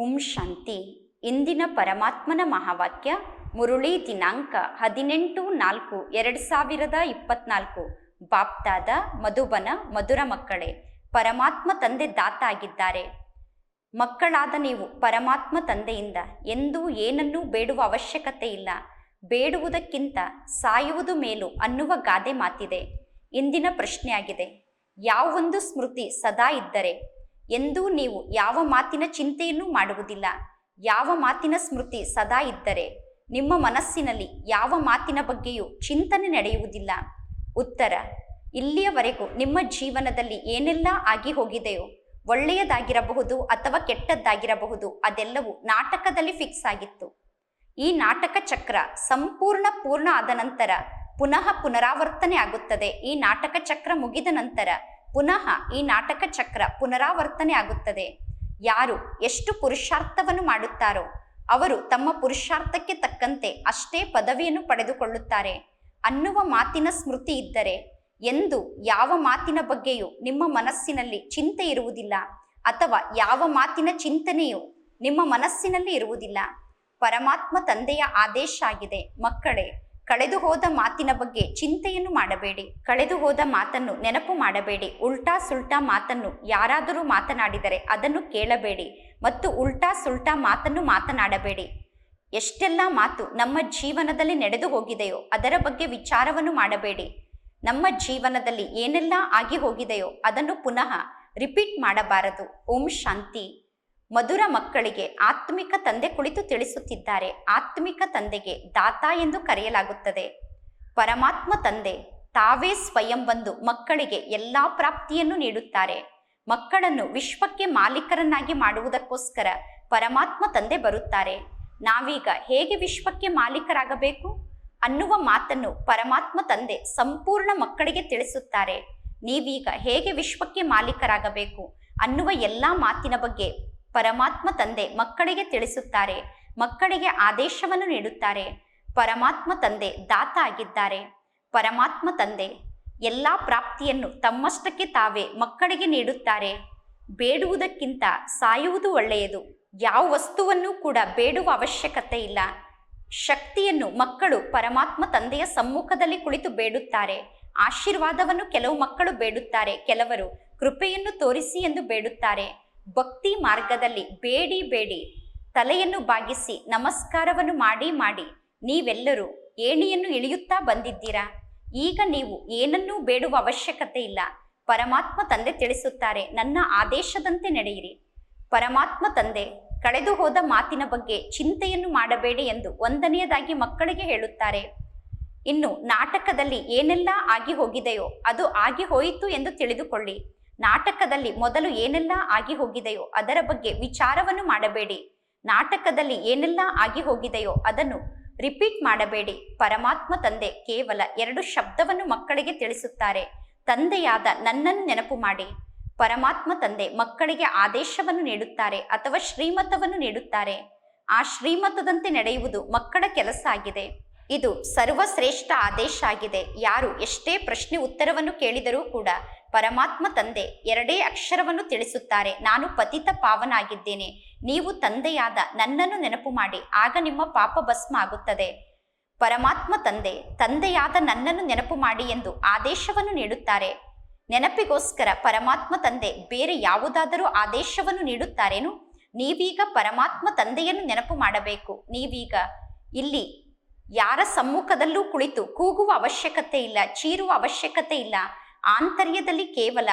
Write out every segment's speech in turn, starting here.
ಓಂ ಶಾಂತಿ. ಇಂದಿನ ಪರಮಾತ್ಮನ ಮಹಾವಾಕ್ಯ ಮುರುಳಿ ದಿನಾಂಕ ಹದಿನೆಂಟು ನಾಲ್ಕು ಎರಡು ಸಾವಿರದ ಇಪ್ಪತ್ನಾಲ್ಕು. ಬಾಪ್ತಾದ, ಮಧುಬನ, ಮಧುರ ಮಕ್ಕಳೇ, ಪರಮಾತ್ಮ ತಂದೆ ದಾತ ಆಗಿದ್ದಾರೆ ಮಕ್ಕಳಾದ ನೀವು ಪರಮಾತ್ಮ ತಂದೆಯಿಂದ ಎಂದೂ ಏನನ್ನೂ ಬೇಡುವ ಅವಶ್ಯಕತೆ ಇಲ್ಲ. ಬೇಡುವುದಕ್ಕಿಂತ ಸಾಯುವುದು ಮೇಲು ಅನ್ನುವ ಗಾದೆ ಮಾತಿದೆ. ಇಂದಿನ ಪ್ರಶ್ನೆಯಾಗಿದೆ, ಯಾವೊಂದು ಸ್ಮೃತಿ ಸದಾ ಇದ್ದರೆ ಎಂದೂ ನೀವು ಯಾವ ಮಾತಿನ ಚಿಂತೆಯನ್ನು ಮಾಡುವುದಿಲ್ಲ. ಯಾವ ಮಾತಿನ ಸ್ಮೃತಿ ಸದಾ ಇದ್ದರೆ ನಿಮ್ಮ ಮನಸ್ಸಿನಲ್ಲಿ ಯಾವ ಮಾತಿನ ಬಗ್ಗೆಯೂ ಚಿಂತನೆ ನಡೆಯುವುದಿಲ್ಲ. ಉತ್ತರ, ಇಲ್ಲಿಯವರೆಗೂ ನಿಮ್ಮ ಜೀವನದಲ್ಲಿ ಏನೆಲ್ಲ ಆಗಿ ಹೋಗಿದೆಯೋ, ಒಳ್ಳೆಯದಾಗಿರಬಹುದು ಅಥವಾ ಕೆಟ್ಟದ್ದಾಗಿರಬಹುದು, ಅದೆಲ್ಲವೂ ನಾಟಕದಲ್ಲಿ ಫಿಕ್ಸ್ ಆಗಿತ್ತು. ಈ ನಾಟಕ ಚಕ್ರ ಸಂಪೂರ್ಣ ಪೂರ್ಣ ಆದ ನಂತರ ಪುನಃ ಪುನರಾವರ್ತನೆ ಆಗುತ್ತದೆ. ಈ ನಾಟಕ ಚಕ್ರ ಮುಗಿದ ನಂತರ ಪುನಃ ಈ ನಾಟಕ ಚಕ್ರ ಪುನರಾವರ್ತನೆ ಆಗುತ್ತದೆ. ಯಾರು ಎಷ್ಟು ಪುರುಷಾರ್ಥವನ್ನು ಮಾಡುತ್ತಾರೋ ಅವರು ತಮ್ಮ ಪುರುಷಾರ್ಥಕ್ಕೆ ತಕ್ಕಂತೆ ಅಷ್ಟೇ ಪದವಿಯನ್ನು ಪಡೆದುಕೊಳ್ಳುತ್ತಾರೆ. ಅನ್ನುವ ಮಾತಿನ ಸ್ಮೃತಿ ಇದ್ದರೆ ಎಂದು ಯಾವ ಮಾತಿನ ಬಗ್ಗೆಯೂ ನಿಮ್ಮ ಮನಸ್ಸಿನಲ್ಲಿ ಚಿಂತೆ ಇರುವುದಿಲ್ಲ ಅಥವಾ ಯಾವ ಮಾತಿನ ಚಿಂತನೆಯು ನಿಮ್ಮ ಮನಸ್ಸಿನಲ್ಲಿ ಇರುವುದಿಲ್ಲ. ಪರಮಾತ್ಮ ತಂದೆಯ ಆದೇಶ ಆಗಿದೆ. ಮಕ್ಕಳೇ ಕಳೆದು ಹೋದ ಮಾತಿನ ಬಗ್ಗೆ ಚಿಂತೆಯನ್ನು ಮಾಡಬೇಡಿ. ಕಳೆದು ಹೋದ ಮಾತನ್ನು ನೆನಪು ಮಾಡಬೇಡಿ. ಉಲ್ಟಾ ಸುಲ್ಟಾ ಮಾತನ್ನು ಯಾರಾದರೂ ಮಾತನಾಡಿದರೆ ಅದನ್ನು ಕೇಳಬೇಡಿ ಮತ್ತು ಉಲ್ಟಾ ಸುಲ್ಟಾ ಮಾತನ್ನು ಮಾತನಾಡಬೇಡಿ. ಎಷ್ಟೆಲ್ಲ ಮಾತು ನಮ್ಮ ಜೀವನದಲ್ಲಿ ನಡೆದು ಹೋಗಿದೆಯೋ ಅದರ ಬಗ್ಗೆ ವಿಚಾರವನ್ನು ಮಾಡಬೇಡಿ. ನಮ್ಮ ಜೀವನದಲ್ಲಿ ಏನೆಲ್ಲ ಆಗಿ ಹೋಗಿದೆಯೋ ಅದನ್ನು ಪುನಃ ರಿಪೀಟ್ ಮಾಡಬಾರದು. ಓಂ ಶಾಂತಿ. ಮಧುರ ಮಕ್ಕಳಿಗೆ ಆತ್ಮಿಕ ತಂದೆ ಕುಳಿತು ತಿಳಿಸುತ್ತಿದ್ದಾರೆ. ಆತ್ಮಿಕ ತಂದೆಗೆ ದಾತ ಎಂದು ಕರೆಯಲಾಗುತ್ತದೆ. ಪರಮಾತ್ಮ ತಂದೆ ತಾವೇ ಸ್ವಯಂ ಬಂದು ಮಕ್ಕಳಿಗೆ ಎಲ್ಲಾ ಪ್ರಾಪ್ತಿಯನ್ನು ನೀಡುತ್ತಾರೆ. ಮಕ್ಕಳನ್ನು ವಿಶ್ವಕ್ಕೆ ಮಾಲೀಕರನ್ನಾಗಿ ಮಾಡುವುದಕ್ಕೋಸ್ಕರ ಪರಮಾತ್ಮ ತಂದೆ ಬರುತ್ತಾರೆ. ನಾವೀಗ ಹೇಗೆ ವಿಶ್ವಕ್ಕೆ ಮಾಲೀಕರಾಗಬೇಕು? ಅನ್ನುವ ಮಾತನ್ನು ಪರಮಾತ್ಮ ತಂದೆ ಸಂಪೂರ್ಣ ಮಕ್ಕಳಿಗೆ ತಿಳಿಸುತ್ತಾರೆ. ನೀವೀಗ ಹೇಗೆ ವಿಶ್ವಕ್ಕೆ ಮಾಲೀಕರಾಗಬೇಕು ಅನ್ನುವ ಎಲ್ಲ ಮಾತಿನ ಬಗ್ಗೆ ಪರಮಾತ್ಮ ತಂದೆ ಮಕ್ಕಳಿಗೆ ತಿಳಿಸುತ್ತಾರೆ, ಮಕ್ಕಳಿಗೆ ಆದೇಶವನ್ನು ನೀಡುತ್ತಾರೆ. ಪರಮಾತ್ಮ ತಂದೆ ದಾತ ಆಗಿದ್ದಾರೆ. ಪರಮಾತ್ಮ ತಂದೆ, ಎಲ್ಲ ಪ್ರಾಪ್ತಿಯನ್ನು ತಮ್ಮಷ್ಟಕ್ಕೆ ತಾವೇ ಮಕ್ಕಳಿಗೆ ನೀಡುತ್ತಾರೆ. ಬೇಡುವುದಕ್ಕಿಂತ ಸಾಯುವುದು ಒಳ್ಳೆಯದು. ಯಾವ ವಸ್ತುವನ್ನು ಕೂಡ ಬೇಡುವ ಅವಶ್ಯಕತೆ ಇಲ್ಲ. ಶಕ್ತಿಯನ್ನು ಮಕ್ಕಳು ಪರಮಾತ್ಮ ತಂದೆಯ ಸಮ್ಮುಖದಲ್ಲಿ ಕುಳಿತು ಬೇಡುತ್ತಾರೆ. ಆಶೀರ್ವಾದವನ್ನು ಕೆಲವು ಮಕ್ಕಳು ಬೇಡುತ್ತಾರೆ, ಕೆಲವರು ಕೃಪೆಯನ್ನು ತೋರಿಸಿ ಎಂದು ಬೇಡುತ್ತಾರೆ. ಭಕ್ತಿ ಮಾರ್ಗದಲ್ಲಿ ಬೇಡಿ ಬೇಡಿ ತಲೆಯನ್ನು ಬಾಗಿಸಿ ನಮಸ್ಕಾರವನ್ನು ಮಾಡಿ ಮಾಡಿ ನೀವೆಲ್ಲರೂ ಏಣಿಯನ್ನು ಇಳಿಯುತ್ತಾ ಬಂದಿದ್ದೀರಾ? ಈಗ ನೀವು ಏನನ್ನೂ ಬೇಡುವ ಅವಶ್ಯಕತೆ ಇಲ್ಲ. ಪರಮಾತ್ಮ ತಂದೆ ತಿಳಿಸುತ್ತಾರೆ, ನನ್ನ ಆದೇಶದಂತೆ ನಡೆಯಿರಿ. ಪರಮಾತ್ಮ ತಂದೆ, ಕಳೆದು ಹೋದ ಮಾತಿನ ಬಗ್ಗೆ ಚಿಂತೆಯನ್ನು ಮಾಡಬೇಡಿ ಎಂದು ಒಂದನೆಯದಾಗಿ ಮಕ್ಕಳಿಗೆ ಹೇಳುತ್ತಾರೆ. ಇನ್ನು ನಾಟಕದಲ್ಲಿ ಏನೆಲ್ಲ ಆಗಿ ಹೋಗಿದೆಯೋ ಅದು ಆಗಿ ಹೋಯಿತು ಎಂದು ತಿಳಿದುಕೊಳ್ಳಿ. ನಾಟಕದಲ್ಲಿ ಮೊದಲು ಏನೆಲ್ಲ ಆಗಿ ಹೋಗಿದೆಯೋ ಅದರ ಬಗ್ಗೆ ವಿಚಾರವನ್ನು ಮಾಡಬೇಡಿ. ನಾಟಕದಲ್ಲಿ ಏನೆಲ್ಲ ಆಗಿ ಹೋಗಿದೆಯೋ ಅದನ್ನು ರಿಪೀಟ್ ಮಾಡಬೇಡಿ. ಪರಮಾತ್ಮ ತಂದೆ ಕೇವಲ ಎರಡು ಶಬ್ದವನ್ನು ಮಕ್ಕಳಿಗೆ ತಿಳಿಸುತ್ತಾರೆ. ತಂದೆಯಾದ ನನ್ನನ್ನು ನೆನಪು ಮಾಡಿ. ಪರಮಾತ್ಮ ತಂದೆ ಮಕ್ಕಳಿಗೆ ಆದೇಶವನ್ನು ನೀಡುತ್ತಾರೆ ಅಥವಾ ಶ್ರೀಮತವನ್ನು ನೀಡುತ್ತಾರೆ. ಆ ಶ್ರೀಮತದಂತೆ ನಡೆಯುವುದು ಮಕ್ಕಳ ಕೆಲಸ ಆಗಿದೆ. ಇದು ಸರ್ವಶ್ರೇಷ್ಠ ಆದೇಶ ಆಗಿದೆ. ಯಾರು ಎಷ್ಟೇ ಪ್ರಶ್ನೆ ಉತ್ತರವನ್ನು ಕೇಳಿದರೂ ಕೂಡ ಪರಮಾತ್ಮ ತಂದೆ ಎರಡೇ ಅಕ್ಷರವನ್ನು ತಿಳಿಸುತ್ತಾರೆ. ನಾನು ಪತಿತ ಪಾವನಾಗಿದ್ದೇನೆ. ನೀವು ತಂದೆಯಾದ ನನ್ನನ್ನು ನೆನಪು ಮಾಡಿ. ಆಗ ನಿಮ್ಮ ಪಾಪ ಭಸ್ಮ ಆಗುತ್ತದೆ. ಪರಮಾತ್ಮ ತಂದೆ, ತಂದೆಯಾದ ನನ್ನನ್ನು ನೆನಪು ಮಾಡಿ ಎಂದು ಆದೇಶವನ್ನು ನೀಡುತ್ತಾರೆ. ನೆನಪಿಗೋಸ್ಕರ ಪರಮಾತ್ಮ ತಂದೆ ಬೇರೆ ಯಾವುದಾದರೂ ಆದೇಶವನ್ನು ನೀಡುತ್ತಾರೇನು? ನೀವೀಗ ಪರಮಾತ್ಮ ತಂದೆಯನ್ನು ನೆನಪು ಮಾಡಬೇಕು. ನೀವೀಗ ಇಲ್ಲಿ ಯಾರ ಸಮ್ಮುಖದಲ್ಲೂ ಕುಳಿತು ಕೂಗುವ ಅವಶ್ಯಕತೆ ಇಲ್ಲ, ಚೀರುವ ಅವಶ್ಯಕತೆ ಇಲ್ಲ. ಆಂತರ್ಯದಲ್ಲಿ ಕೇವಲ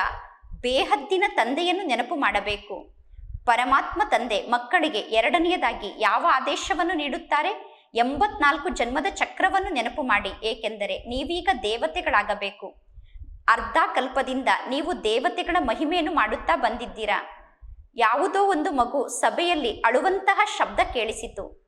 ಬೇಹದ್ದಿನ ತಂದೆಯನ್ನು ನೆನಪು ಮಾಡಬೇಕು. ಪರಮಾತ್ಮ ತಂದೆ ಮಕ್ಕಳಿಗೆ ಎರಡನೆಯದಾಗಿ ಯಾವ ಆದೇಶವನ್ನು ನೀಡುತ್ತಾರೆ? ಎಂಬತ್ನಾಲ್ಕು ಜನ್ಮದ ಚಕ್ರವನ್ನು ನೆನಪು ಮಾಡಿ, ಏಕೆಂದರೆ ನೀವೀಗ ದೇವತೆಗಳಾಗಬೇಕು. ಅರ್ಧ ಕಲ್ಪದಿಂದ ನೀವು ದೇವತೆಗಳ ಮಹಿಮೆಯನ್ನು ಮಾಡುತ್ತಾ ಬಂದಿದ್ದೀರಾ? ಯಾವುದೋ ಒಂದು ಮಗು ಸಭೆಯಲ್ಲಿ ಅಳುವಂತಹ ಶಬ್ದ ಕೇಳಿಸಿತು.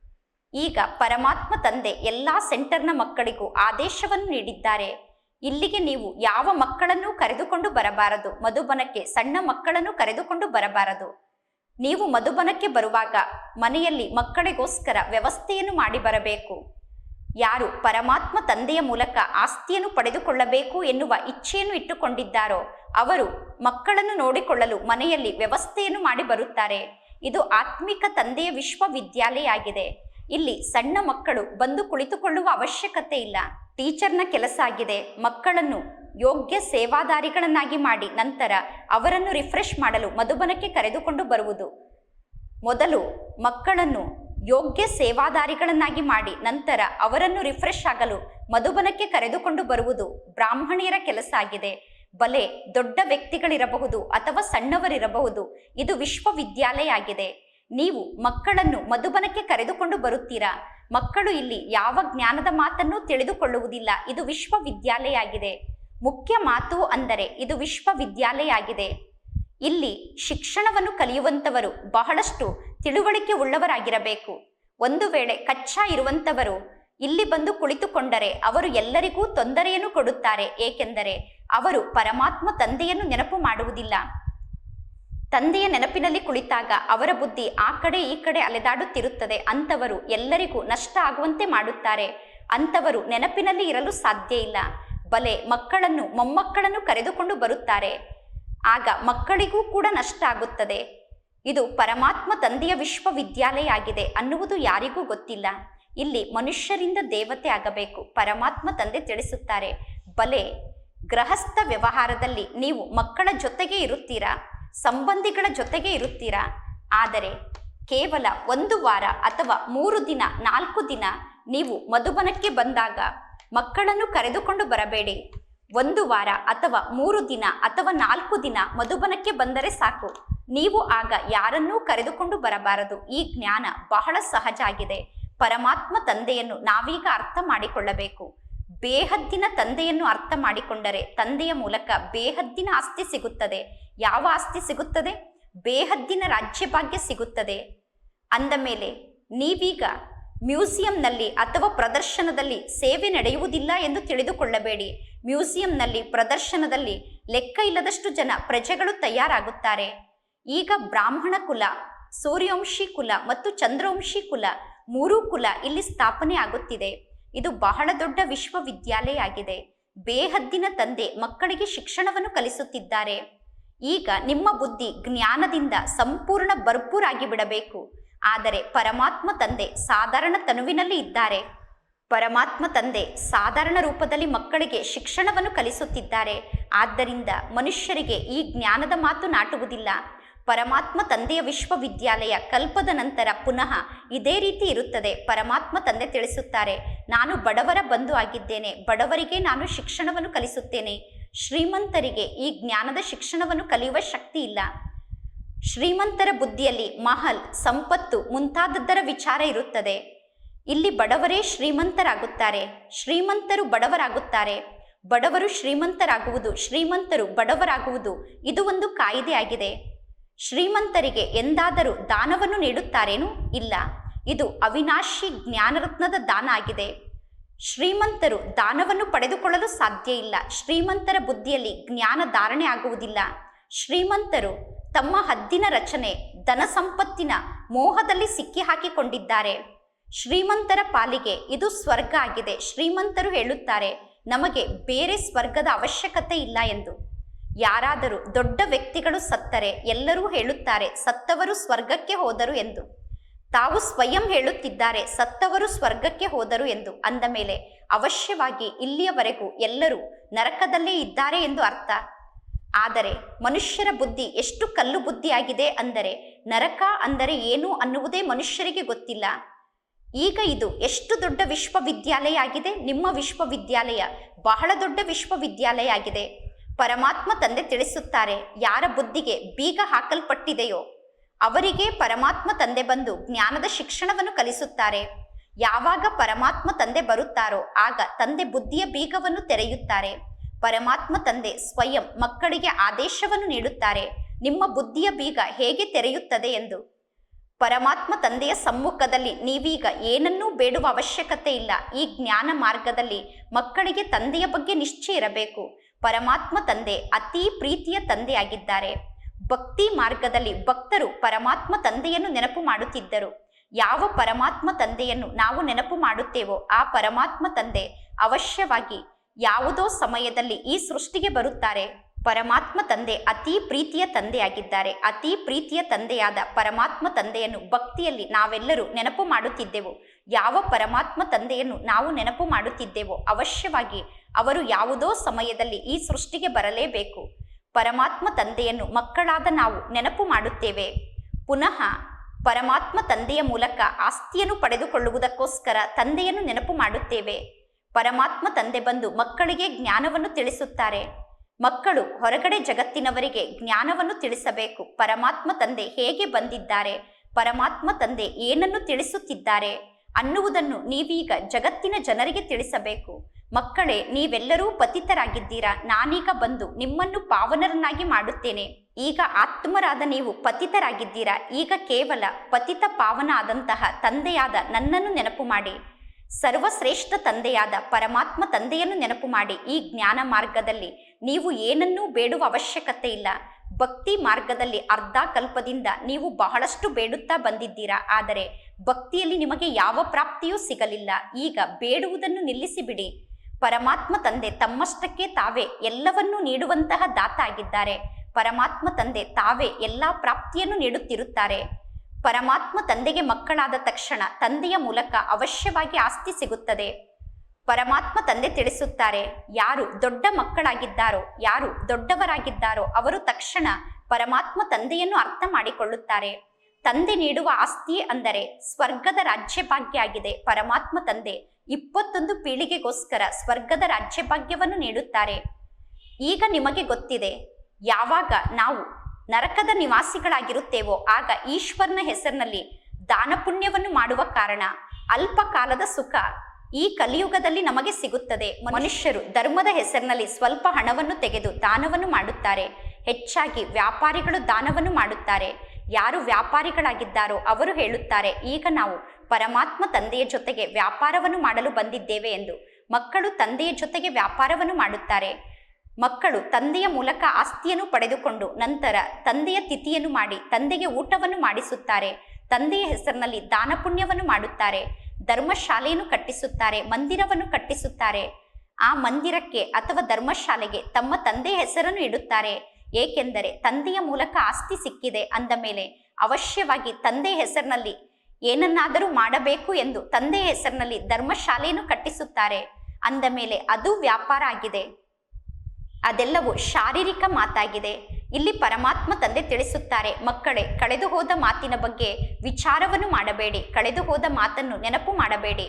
ಈಗ ಪರಮಾತ್ಮ ತಂದೆ ಎಲ್ಲಾ ಸೆಂಟರ್ನ ಮಕ್ಕಳಿಗೂ ಆದೇಶವನ್ನು ನೀಡಿದ್ದಾರೆ. ಇಲ್ಲಿಗೆ ನೀವು ಯಾವ ಮಕ್ಕಳನ್ನೂ ಕರೆದುಕೊಂಡು ಬರಬಾರದು. ಮಧುಬನಕ್ಕೆ ಸಣ್ಣ ಮಕ್ಕಳನ್ನು ಕರೆದುಕೊಂಡು ಬರಬಾರದು. ನೀವು ಮಧುಬನಕ್ಕೆ ಬರುವಾಗ ಮನೆಯಲ್ಲಿ ಮಕ್ಕಳಿಗೋಸ್ಕರ ವ್ಯವಸ್ಥೆಯನ್ನು ಮಾಡಿ ಬರಬೇಕು. ಯಾರು ಪರಮಾತ್ಮ ತಂದೆಯ ಮೂಲಕ ಆಸ್ತಿಯನ್ನು ಪಡೆದುಕೊಳ್ಳಬೇಕು ಎನ್ನುವ ಇಚ್ಛೆಯನ್ನು ಇಟ್ಟುಕೊಂಡಿದ್ದಾರೋ ಅವರು ಮಕ್ಕಳನ್ನು ನೋಡಿಕೊಳ್ಳಲು ಮನೆಯಲ್ಲಿ ವ್ಯವಸ್ಥೆಯನ್ನು ಮಾಡಿ ಬರುತ್ತಾರೆ. ಇದು ಆತ್ಮಿಕ ತಂದೆಯ ವಿಶ್ವವಿದ್ಯಾಲಯ ಆಗಿದೆ. ಇಲ್ಲಿ ಸಣ್ಣ ಮಕ್ಕಳು ಬಂದು ಕುಳಿತುಕೊಳ್ಳುವ ಅವಶ್ಯಕತೆ ಇಲ್ಲ. ಟೀಚರ್ನ ಕೆಲಸ ಆಗಿದೆ. ಮಕ್ಕಳನ್ನು ಯೋಗ್ಯ ಸೇವಾದಾರಿಗಳನ್ನಾಗಿ ಮಾಡಿ ನಂತರ ಅವರನ್ನು ರಿಫ್ರೆಶ್ ಮಾಡಲು ಮಧುಬನಕ್ಕೆ ಕರೆದುಕೊಂಡು ಬರುವುದು. ಮೊದಲು ಮಕ್ಕಳನ್ನು ಯೋಗ್ಯ ಸೇವಾದಾರಿಗಳನ್ನಾಗಿ ಮಾಡಿ ನಂತರ ಅವರನ್ನು ರಿಫ್ರೆಶ್ ಆಗಲು ಮಧುಬನಕ್ಕೆ ಕರೆದುಕೊಂಡು ಬರುವುದು ಬ್ರಾಹ್ಮಣಿಯರ ಕೆಲಸ ಆಗಿದೆ. ಬಲೆ ದೊಡ್ಡ ವ್ಯಕ್ತಿಗಳಿರಬಹುದು ಅಥವಾ ಸಣ್ಣವರಿರಬಹುದು. ಇದು ವಿಶ್ವವಿದ್ಯಾಲಯ ಆಗಿದೆ. ನೀವು ಮಕ್ಕಳನ್ನು ಮಧುಬನಕ್ಕೆ ಕರೆದುಕೊಂಡು ಬರುತ್ತೀರಾ? ಮಕ್ಕಳು ಇಲ್ಲಿ ಯಾವ ಜ್ಞಾನದ ಮಾತನ್ನು ತಿಳಿದುಕೊಳ್ಳುವುದಿಲ್ಲ. ಇದು ವಿಶ್ವವಿದ್ಯಾಲಯ ಆಗಿದೆ ಮುಖ್ಯ ಮಾತು ಅಂದರೆ ಇದು ವಿಶ್ವವಿದ್ಯಾಲಯ ಆಗಿದೆ ಇಲ್ಲಿ ಶಿಕ್ಷಣವನ್ನು ಕಲಿಯುವಂತವರು ಬಹಳಷ್ಟು ತಿಳುವಳಿಕೆ ಉಳ್ಳವರಾಗಿರಬೇಕು. ಒಂದು ವೇಳೆ ಕಚ್ಚಾ ಇರುವಂತವರು ಇಲ್ಲಿ ಬಂದು ಕುಳಿತುಕೊಂಡರೆ ಅವರು ಎಲ್ಲರಿಗೂ ತೊಂದರೆಯನ್ನು ಕೊಡುತ್ತಾರೆ. ಏಕೆಂದರೆ ಅವರು ಪರಮಾತ್ಮ ತಂದೆಯನ್ನು ನೆನಪು ಮಾಡುವುದಿಲ್ಲ. ತಂದೆಯ ನೆನಪಿನಲ್ಲಿ ಕುಳಿತಾಗ ಅವರ ಬುದ್ಧಿ ಆ ಕಡೆ ಈ ಕಡೆ ಅಲೆದಾಡುತ್ತಿರುತ್ತದೆ. ಅಂಥವರು ಎಲ್ಲರಿಗೂ ನಷ್ಟ ಆಗುವಂತೆ ಮಾಡುತ್ತಾರೆ. ಅಂಥವರು ನೆನಪಿನಲ್ಲಿ ಇರಲು ಸಾಧ್ಯ ಇಲ್ಲ. ಬಲೆ ಮಕ್ಕಳನ್ನು, ಮೊಮ್ಮಕ್ಕಳನ್ನು ಕರೆದುಕೊಂಡು ಬರುತ್ತಾರೆ. ಆಗ ಮಕ್ಕಳಿಗೂ ಕೂಡ ನಷ್ಟ ಆಗುತ್ತದೆ. ಇದು ಪರಮಾತ್ಮ ತಂದೆಯ ವಿಶ್ವವಿದ್ಯಾಲಯ ಆಗಿದೆ ಅನ್ನುವುದು ಯಾರಿಗೂ ಗೊತ್ತಿಲ್ಲ. ಇಲ್ಲಿ ಮನುಷ್ಯರಿಂದ ದೇವತೆ ಆಗಬೇಕು, ಪರಮಾತ್ಮ ತಂದೆ ತಿಳಿಸುತ್ತಾರೆ. ಬಲೆ ಗೃಹಸ್ಥ ವ್ಯವಹಾರದಲ್ಲಿ ನೀವು ಮಕ್ಕಳ ಜೊತೆಗೆ ಇರುತ್ತೀರಾ? ಸಂಬಂಧಿಗಳ ಜೊತೆಗೆ ಇರುತ್ತೀರಾ? ಆದರೆ ಕೇವಲ ಒಂದು ವಾರ ಅಥವಾ ಮೂರು ದಿನ, ನಾಲ್ಕು ದಿನ ನೀವು ಮಧುಬನಕ್ಕೆ ಬಂದಾಗ ಮಕ್ಕಳನ್ನು ಕರೆದುಕೊಂಡು ಬರಬೇಡಿ. ಒಂದು ವಾರ ಅಥವಾ ಮೂರು ದಿನ ಅಥವಾ ನಾಲ್ಕು ದಿನ ಮಧುಬನಕ್ಕೆ ಬಂದರೆ ಸಾಕು. ನೀವು ಆಗ ಯಾರನ್ನೂ ಕರೆದುಕೊಂಡು ಬರಬಾರದು. ಈ ಜ್ಞಾನ ಬಹಳ ಸಹಜ ಆಗಿದೆ. ಪರಮಾತ್ಮ ತಂದೆಯನ್ನು ನಾವೀಗ ಅರ್ಥ ಮಾಡಿಕೊಳ್ಳಬೇಕು. ಬೇಹದ್ದಿನ ತಂದೆಯನ್ನು ಅರ್ಥ ಮಾಡಿಕೊಂಡರೆ ತಂದೆಯ ಮೂಲಕ ಬೇಹದ್ದಿನ ಆಸ್ತಿ ಸಿಗುತ್ತದೆ. ಯಾವ ಆಸ್ತಿ ಸಿಗುತ್ತದೆ? ಬೇಹದ್ದಿನ ರಾಜ್ಯಭಾಗ್ಯ ಸಿಗುತ್ತದೆ. ಅಂದ ಮೇಲೆ, ನೀವೀಗ ಮ್ಯೂಸಿಯಂನಲ್ಲಿ ಅಥವಾ ಪ್ರದರ್ಶನದಲ್ಲಿ ಸೇವೆ ನಡೆಯುವುದಿಲ್ಲ ಎಂದು ತಿಳಿದುಕೊಳ್ಳಬೇಡಿ. ಮ್ಯೂಸಿಯಂನಲ್ಲಿ ಪ್ರದರ್ಶನದಲ್ಲಿ ಲೆಕ್ಕ ಇಲ್ಲದಷ್ಟು ಜನ ಪ್ರಜೆಗಳು ತಯಾರಾಗುತ್ತಾರೆ. ಈಗ ಬ್ರಾಹ್ಮಣ ಕುಲ, ಸೂರ್ಯವಂಶಿ ಕುಲ ಮತ್ತು ಚಂದ್ರವಂಶಿ ಕುಲ ಮೂರೂ ಕುಲ ಇಲ್ಲಿ ಸ್ಥಾಪನೆ ಆಗುತ್ತಿದೆ. ಇದು ಬಹಳ ದೊಡ್ಡ ವಿಶ್ವವಿದ್ಯಾಲಯ ಆಗಿದೆ. ಬೇಹದ್ದಿನ ತಂದೆ ಮಕ್ಕಳಿಗೆ ಶಿಕ್ಷಣವನ್ನು ಕಲಿಸುತ್ತಿದ್ದಾರೆ. ಈಗ ನಿಮ್ಮ ಬುದ್ಧಿ ಜ್ಞಾನದಿಂದ ಸಂಪೂರ್ಣ ಭರ್ಪೂರಾಗಿ ಬಿಡಬೇಕು. ಆದರೆ ಪರಮಾತ್ಮ ತಂದೆ ಸಾಧಾರಣ ತನುವಿನಲ್ಲಿ ಇದ್ದಾರೆ. ಪರಮಾತ್ಮ ತಂದೆ ಸಾಧಾರಣ ರೂಪದಲ್ಲಿ ಮಕ್ಕಳಿಗೆ ಶಿಕ್ಷಣವನ್ನು ಕಲಿಸುತ್ತಿದ್ದಾರೆ. ಆದ್ದರಿಂದ ಮನುಷ್ಯರಿಗೆ ಈ ಜ್ಞಾನದ ಮಾತು ನಾಟುವುದಿಲ್ಲ. ಪರಮಾತ್ಮ ತಂದೆಯ ವಿಶ್ವವಿದ್ಯಾಲಯ ಕಲ್ಪದ ನಂತರ ಪುನಃ ಇದೇ ರೀತಿ ಇರುತ್ತದೆ, ಪರಮಾತ್ಮ ತಂದೆ ತಿಳಿಸುತ್ತಾರೆ. ನಾನು ಬಡವರ ಬಂಧು ಆಗಿದ್ದೇನೆ, ಬಡವರಿಗೆ ನಾನು ಶಿಕ್ಷಣವನ್ನು ಕಲಿಸುತ್ತೇನೆ. ಶ್ರೀಮಂತರಿಗೆ ಈ ಜ್ಞಾನದ ಶಿಕ್ಷಣವನ್ನು ಕಲಿಯುವ ಶಕ್ತಿ ಇಲ್ಲ. ಶ್ರೀಮಂತರ ಬುದ್ಧಿಯಲ್ಲಿ ಮಹಲ್, ಸಂಪತ್ತು ಮುಂತಾದದ್ದರ ವಿಚಾರ ಇರುತ್ತದೆ. ಇಲ್ಲಿ ಬಡವರೇ ಶ್ರೀಮಂತರಾಗುತ್ತಾರೆ. ಶ್ರೀಮಂತರು ಬಡವರಾಗುತ್ತಾರೆ. ಬಡವರು ಶ್ರೀಮಂತರಾಗುವುದು, ಶ್ರೀಮಂತರು ಬಡವರಾಗುವುದು, ಇದು ಒಂದು ಕಾಯಿದೆಯಾಗಿದೆ ಶ್ರೀಮಂತರಿಗೆ ಎಂದಾದರೂ ದಾನವನ್ನು ನೀಡುತ್ತಾರೇನು ಇಲ್ಲ. ಇದು ಅವಿನಾಶಿ ಜ್ಞಾನರತ್ನದ ದಾನ ಆಗಿದೆ. ಶ್ರೀಮಂತರು ದಾನವನ್ನು ಪಡೆದುಕೊಳ್ಳಲು ಸಾಧ್ಯ ಇಲ್ಲ. ಶ್ರೀಮಂತರ ಬುದ್ಧಿಯಲ್ಲಿ ಜ್ಞಾನ ಧಾರಣೆ ಆಗುವುದಿಲ್ಲ. ಶ್ರೀಮಂತರು ತಮ್ಮ ಹದ್ದಿನ ರಚನೆ, ಧನ ಸಂಪತ್ತಿನ ಮೋಹದಲ್ಲಿ ಸಿಕ್ಕಿ ಹಾಕಿಕೊಂಡಿದ್ದಾರೆ ಶ್ರೀಮಂತರ ಪಾಲಿಗೆ ಇದು ಸ್ವರ್ಗ ಆಗಿದೆ. ಶ್ರೀಮಂತರು ಹೇಳುತ್ತಾರೆ, ನಮಗೆ ಬೇರೆ ಸ್ವರ್ಗದ ಅವಶ್ಯಕತೆ ಇಲ್ಲ ಎಂದು. ಯಾರಾದರೂ ದೊಡ್ಡ ವ್ಯಕ್ತಿಗಳು ಸತ್ತರೆ, ಎಲ್ಲರೂ ಹೇಳುತ್ತಾರೆ, ಸತ್ತವರು ಸ್ವರ್ಗಕ್ಕೆ ಹೋದರು ಎಂದು. ತಾವು ಸ್ವಯಂ ಹೇಳುತ್ತಿದ್ದಾರೆ, ಸತ್ತವರು ಸ್ವರ್ಗಕ್ಕೆ ಹೋದರು ಎಂದು ಅಂದ ಮೇಲೆ, ಅವಶ್ಯವಾಗಿ ಇಲ್ಲಿಯವರೆಗೂ ಎಲ್ಲರೂ ನರಕದಲ್ಲೇ ಇದ್ದಾರೆ ಎಂದು ಅರ್ಥ. ಆದರೆ ಮನುಷ್ಯರ ಬುದ್ಧಿ ಎಷ್ಟು ಕಲ್ಲು ಬುದ್ಧಿಯಾಗಿದೆ ಅಂದರೆ, ನರಕ ಅಂದರೆ ಏನು ಅನ್ನುವುದೇ ಮನುಷ್ಯರಿಗೆ ಗೊತ್ತಿಲ್ಲ. ಈಗ ಇದು ಎಷ್ಟು ದೊಡ್ಡ ವಿಶ್ವವಿದ್ಯಾಲಯ ಆಗಿದೆ, ನಿಮ್ಮ ವಿಶ್ವವಿದ್ಯಾಲಯ ಬಹಳ ದೊಡ್ಡ ವಿಶ್ವವಿದ್ಯಾಲಯ ಆಗಿದೆ. ಪರಮಾತ್ಮ ತಂದೆ ತಿಳಿಸುತ್ತಾರೆ, ಯಾರ ಬುದ್ಧಿಗೆ ಬೀಗ ಹಾಕಲ್ಪಟ್ಟಿದೆಯೋ ಅವರಿಗೆ ಪರಮಾತ್ಮ ತಂದೆ ಬಂದು ಜ್ಞಾನದ ಶಿಕ್ಷಣವನ್ನು ಕಲಿಸುತ್ತಾರೆ. ಯಾವಾಗ ಪರಮಾತ್ಮ ತಂದೆ ಬರುತ್ತಾರೋ ಆಗ ತಂದೆ ಬುದ್ಧಿಯ ಬೀಗವನ್ನು ತೆರೆಯುತ್ತಾರೆ. ಪರಮಾತ್ಮ ತಂದೆ ಸ್ವಯಂ ಮಕ್ಕಳಿಗೆ ಆದೇಶವನ್ನು ನೀಡುತ್ತಾರೆ. ನಿಮ್ಮ ಬುದ್ಧಿಯ ಬೀಗ ಹೇಗೆ ತೆರೆಯುತ್ತದೆ ಎಂದು. ಪರಮಾತ್ಮ ತಂದೆಯ ಸಮ್ಮುಖದಲ್ಲಿ ನೀವೀಗ ಏನನ್ನೂ ಬೇಡುವ ಅವಶ್ಯಕತೆ ಇಲ್ಲ. ಈ ಜ್ಞಾನ ಮಾರ್ಗದಲ್ಲಿ ಮಕ್ಕಳಿಗೆ ತಂದೆಯ ಬಗ್ಗೆ ನಿಶ್ಚಯ ಇರಬೇಕು. ಪರಮಾತ್ಮ ತಂದೆ ಅತೀ ಪ್ರೀತಿಯ ತಂದೆಯಾಗಿದ್ದಾರೆ. ಭಕ್ತಿ ಮಾರ್ಗದಲ್ಲಿ ಭಕ್ತರು ಪರಮಾತ್ಮ ತಂದೆಯನ್ನು ನೆನಪು ಮಾಡುತ್ತಿದ್ದರು. ಯಾವ ಪರಮಾತ್ಮ ತಂದೆಯನ್ನು ನಾವು ನೆನಪು ಮಾಡುತ್ತೇವೋ ಆ ಪರಮಾತ್ಮ ತಂದೆ ಅವಶ್ಯವಾಗಿ ಯಾವುದೋ ಸಮಯದಲ್ಲಿ ಈ ಸೃಷ್ಟಿಗೆ ಬರುತ್ತಾರೆ. ಪರಮಾತ್ಮ ತಂದೆ ಅತಿ ಪ್ರೀತಿಯ ತಂದೆಯಾಗಿದ್ದಾರೆ. ಅತಿ ಪ್ರೀತಿಯ ತಂದೆಯಾದ ಪರಮಾತ್ಮ ತಂದೆಯನ್ನು ಭಕ್ತಿಯಲ್ಲಿ ನಾವೆಲ್ಲರೂ ನೆನಪು ಮಾಡುತ್ತಿದ್ದೆವು. ಯಾವ ಪರಮಾತ್ಮ ತಂದೆಯನ್ನು ನಾವು ನೆನಪು ಮಾಡುತ್ತಿದ್ದೆವೋ ಅವಶ್ಯವಾಗಿ ಅವರು ಯಾವುದೋ ಸಮಯದಲ್ಲಿ ಈ ಸೃಷ್ಟಿಗೆ ಬರಲೇಬೇಕು. ಪರಮಾತ್ಮ ತಂದೆಯನ್ನು ಮಕ್ಕಳಾದ ನಾವು ನೆನಪು ಮಾಡುತ್ತೇವೆ. ಪುನಃ ಪರಮಾತ್ಮ ತಂದೆಯ ಮೂಲಕ ಆಸ್ತಿಯನ್ನು ಪಡೆದುಕೊಳ್ಳುವುದಕ್ಕೋಸ್ಕರ ತಂದೆಯನ್ನು ನೆನಪು ಮಾಡುತ್ತೇವೆ. ಪರಮಾತ್ಮ ತಂದೆ ಬಂದು ಮಕ್ಕಳಿಗೆ ಜ್ಞಾನವನ್ನು ತಿಳಿಸುತ್ತಾರೆ. ಮಕ್ಕಳು ಹೊರಗಡೆ ಜಗತ್ತಿನವರಿಗೆ ಜ್ಞಾನವನ್ನು ತಿಳಿಸಬೇಕು. ಪರಮಾತ್ಮ ತಂದೆ ಹೇಗೆ ಬಂದಿದ್ದಾರೆ? ಪರಮಾತ್ಮ ತಂದೆ ಏನನ್ನು ತಿಳಿಸುತ್ತಿದ್ದಾರೆ? ಅನ್ನುವುದನ್ನು ನೀವೀಗ ಜಗತ್ತಿನ ಜನರಿಗೆ ತಿಳಿಸಬೇಕು. ಮಕ್ಕಳೇ, ನೀವೆಲ್ಲರೂ ಪತಿತರಾಗಿದ್ದೀರಾ? ನಾನೀಗ ಬಂದು ನಿಮ್ಮನ್ನು ಪಾವನರನ್ನಾಗಿ ಮಾಡುತ್ತೇನೆ. ಈಗ ಆತ್ಮರಾದ ನೀವು ಪತಿತರಾಗಿದ್ದೀರಾ? ಈಗ ಕೇವಲ ಪತಿತ ಪಾವನ ಆದಂತಹ ತಂದೆಯಾದ ನನ್ನನ್ನು ನೆನಪು ಮಾಡಿ. ಸರ್ವಶ್ರೇಷ್ಠ ತಂದೆಯಾದ ಪರಮಾತ್ಮ ತಂದೆಯನ್ನು ನೆನಪು ಮಾಡಿ. ಈ ಜ್ಞಾನ ಮಾರ್ಗದಲ್ಲಿ ನೀವು ಏನನ್ನೂ ಬೇಡುವ ಅವಶ್ಯಕತೆ ಇಲ್ಲ. ಭಕ್ತಿ ಮಾರ್ಗದಲ್ಲಿ ಅರ್ಧ ಕಲ್ಪದಿಂದ ನೀವು ಬಹಳಷ್ಟು ಬೇಡುತ್ತಾ ಬಂದಿದ್ದೀರಾ? ಆದರೆ ಭಕ್ತಿಯಲ್ಲಿ ನಿಮಗೆ ಯಾವ ಪ್ರಾಪ್ತಿಯೂ ಸಿಗಲಿಲ್ಲ. ಈಗ ಬೇಡುವುದನ್ನು ನಿಲ್ಲಿಸಿಬಿಡಿ. ಪರಮಾತ್ಮ ತಂದೆ ತಮ್ಮಷ್ಟಕ್ಕೆ ತಾವೇ ಎಲ್ಲವನ್ನೂ ನೀಡುವಂತಹ ದಾತ ಆಗಿದ್ದಾರೆ. ಪರಮಾತ್ಮ ತಂದೆ ತಾವೇ ಎಲ್ಲ ಪ್ರಾಪ್ತಿಯನ್ನು ನೀಡುತ್ತಿರುತ್ತಾರೆ. ಪರಮಾತ್ಮ ತಂದೆಗೆ ಮಕ್ಕಳಾದ ತಕ್ಷಣ ತಂದೆಯ ಮೂಲಕ ಅವಶ್ಯವಾಗಿ ಆಸ್ತಿ ಸಿಗುತ್ತದೆ. ಪರಮಾತ್ಮ ತಂದೆ ತಿಳಿಸುತ್ತಾರೆ, ಯಾರು ದೊಡ್ಡ ಮಕ್ಕಳಾಗಿದ್ದಾರೋ, ಯಾರು ದೊಡ್ಡವರಾಗಿದ್ದಾರೋ ಅವರು ತಕ್ಷಣ ಪರಮಾತ್ಮ ತಂದೆಯನ್ನು ಅರ್ಥ ಮಾಡಿಕೊಳ್ಳುತ್ತಾರೆ. ತಂದೆ ನೀಡುವ ಆಸ್ತಿ ಅಂದರೆ ಸ್ವರ್ಗದ ರಾಜ್ಯಭಾಗ್ಯ ಆಗಿದೆ ಪರಮಾತ್ಮ ತಂದೆ ಇಪ್ಪತ್ತೊಂದು ಪೀಳಿಗೆಗೋಸ್ಕರ ಸ್ವರ್ಗದ ರಾಜ್ಯಭಾಗ್ಯವನ್ನು ನೀಡುತ್ತಾರೆ. ಈಗ ನಿಮಗೆ ಗೊತ್ತಿದೆ, ಯಾವಾಗ ನಾವು ನರಕದ ನಿವಾಸಿಗಳಾಗಿರುತ್ತೇವೋ ಆಗ ಈಶ್ವರನ ಹೆಸರಿನಲ್ಲಿ ದಾನ ಪುಣ್ಯವನ್ನು ಮಾಡುವ ಕಾರಣ ಅಲ್ಪ ಕಾಲದ ಸುಖ ಈ ಕಲಿಯುಗದಲ್ಲಿ ನಮಗೆ ಸಿಗುತ್ತದೆ. ಮನುಷ್ಯರು ಧರ್ಮದ ಹೆಸರಿನಲ್ಲಿ ಸ್ವಲ್ಪ ಹಣವನ್ನು ತೆಗೆದು ದಾನವನ್ನು ಮಾಡುತ್ತಾರೆ. ಹೆಚ್ಚಾಗಿ ವ್ಯಾಪಾರಿಗಳು ದಾನವನ್ನು ಮಾಡುತ್ತಾರೆ. ಯಾರು ವ್ಯಾಪಾರಿಗಳಾಗಿದ್ದಾರೋ ಅವರು ಹೇಳುತ್ತಾರೆ, ಈಗ ನಾವು ಪರಮಾತ್ಮ ತಂದೆಯ ಜೊತೆಗೆ ವ್ಯಾಪಾರವನ್ನು ಮಾಡಲು ಬಂದಿದ್ದೇವೆ ಎಂದು. ಮಕ್ಕಳು ತಂದೆಯ ಜೊತೆಗೆ ವ್ಯಾಪಾರವನ್ನು ಮಾಡುತ್ತಾರೆ. ಮಕ್ಕಳು ತಂದೆಯ ಮೂಲಕ ಆಸ್ತಿಯನ್ನು ಪಡೆದುಕೊಂಡು ನಂತರ ತಂದೆಯ ತಿಥಿಯನ್ನು ಮಾಡಿ ತಂದೆಗೆ ಊಟವನ್ನು ಮಾಡಿಸುತ್ತಾರೆ. ತಂದೆಯ ಹೆಸರಿನಲ್ಲಿ ದಾನ ಪುಣ್ಯವನ್ನು ಮಾಡುತ್ತಾರೆ. ಧರ್ಮಶಾಲೆಯನ್ನು ಕಟ್ಟಿಸುತ್ತಾರೆ, ಮಂದಿರವನ್ನು ಕಟ್ಟಿಸುತ್ತಾರೆ. ಆ ಮಂದಿರಕ್ಕೆ ಅಥವಾ ಧರ್ಮಶಾಲೆಗೆ ತಮ್ಮ ತಂದೆಯ ಹೆಸರನ್ನು ಇಡುತ್ತಾರೆ. ಏಕೆಂದರೆ ತಂದೆಯ ಮೂಲಕ ಆಸ್ತಿ ಸಿಕ್ಕಿದೆ ಅಂದ ಮೇಲೆ ಅವಶ್ಯವಾಗಿ ತಂದೆ ಹೆಸರಿನಲ್ಲಿ ಏನನ್ನಾದರೂ ಮಾಡಬೇಕು ಎಂದು ತಂದೆಯ ಹೆಸರಿನಲ್ಲಿ ಧರ್ಮಶಾಲೆಯನ್ನು ಕಟ್ಟಿಸುತ್ತಾರೆ ಅಂದ ಮೇಲೆ ಅದು ವ್ಯಾಪಾರ ಆಗಿದೆ. ಅದೆಲ್ಲವೂ ಶಾರೀರಿಕ ಮಾತಾಗಿದೆ. ಇಲ್ಲಿ ಪರಮಾತ್ಮ ತಂದೆ ತಿಳಿಸುತ್ತಾರೆ, ಮಕ್ಕಳೇ, ಕಳೆದು ಹೋದ ಮಾತಿನ ಬಗ್ಗೆ ವಿಚಾರವನ್ನು ಮಾಡಬೇಡಿ, ಕಳೆದು ಹೋದ ಮಾತನ್ನು ನೆನಪು ಮಾಡಬೇಡಿ,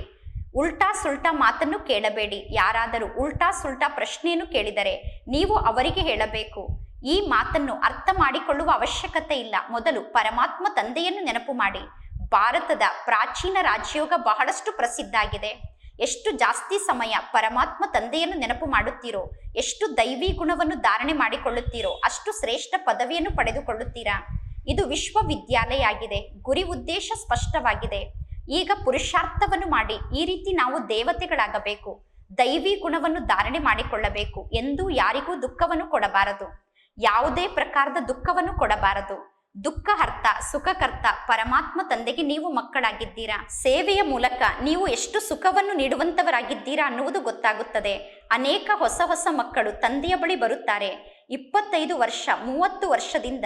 ಉಲ್ಟಾ ಸುಲ್ಟಾ ಮಾತನ್ನು ಕೇಳಬೇಡಿ, ಯಾರಾದರೂ ಉಲ್ಟಾ ಸುಲ್ಟಾ ಪ್ರಶ್ನೆಯನ್ನು ಕೇಳಿದರೆ ನೀವು ಅವರಿಗೆ ಹೇಳಬೇಕು. ಈ ಮಾತನ್ನು ಅರ್ಥ ಮಾಡಿಕೊಳ್ಳುವ ಅವಶ್ಯಕತೆ ಇಲ್ಲ. ಮೊದಲು ಪರಮಾತ್ಮ ತಂದೆಯನ್ನು ನೆನಪು ಮಾಡಿ. ಭಾರತದ ಪ್ರಾಚೀನ ರಾಜಯೋಗ ಬಹಳಷ್ಟು ಪ್ರಸಿದ್ಧ ಆಗಿದೆ. ಎಷ್ಟು ಜಾಸ್ತಿ ಸಮಯ ಪರಮಾತ್ಮ ತಂದೆಯನ್ನು ನೆನಪು ಮಾಡುತ್ತೀರೋ, ಎಷ್ಟು ದೈವಿ ಗುಣವನ್ನು ಧಾರಣೆ ಮಾಡಿಕೊಳ್ಳುತ್ತೀರೋ, ಅಷ್ಟು ಶ್ರೇಷ್ಠ ಪದವಿಯನ್ನು ಪಡೆದುಕೊಳ್ಳುತ್ತೀರಾ? ಇದು ವಿಶ್ವವಿದ್ಯಾಲಯ ಆಗಿದೆ. ಗುರಿ ಉದ್ದೇಶ ಸ್ಪಷ್ಟವಾಗಿದೆ. ಈಗ ಪುರುಷಾರ್ಥವನ್ನು ಮಾಡಿ ಈ ರೀತಿ ನಾವು ದೇವತೆಗಳಾಗಬೇಕು. ದೈವಿ ಗುಣವನ್ನು ಧಾರಣೆ ಮಾಡಿಕೊಳ್ಳಬೇಕು. ಎಂದು ಯಾರಿಗೂ ದುಃಖವನ್ನು ಕೊಡಬಾರದು. ಯಾವುದೇ ಪ್ರಕಾರದ ದುಃಖವನ್ನು ಕೊಡಬಾರದು. ದುಃಖ ಅರ್ಥ ಸುಖಕರ್ತ ಪರಮಾತ್ಮ ತಂದೆಗೆ ನೀವು ಮಕ್ಕಳಾಗಿದ್ದೀರಾ? ಸೇವೆಯ ಮೂಲಕ ನೀವು ಎಷ್ಟು ಸುಖವನ್ನು ನೀಡುವಂತವರಾಗಿದ್ದೀರಾ ಅನ್ನುವುದು ಗೊತ್ತಾಗುತ್ತದೆ. ಅನೇಕ ಹೊಸ ಹೊಸ ಮಕ್ಕಳು ತಂದೆಯ ಬಳಿ ಬರುತ್ತಾರೆ. ಇಪ್ಪತ್ತೈದು ವರ್ಷ, ಮೂವತ್ತು ವರ್ಷದಿಂದ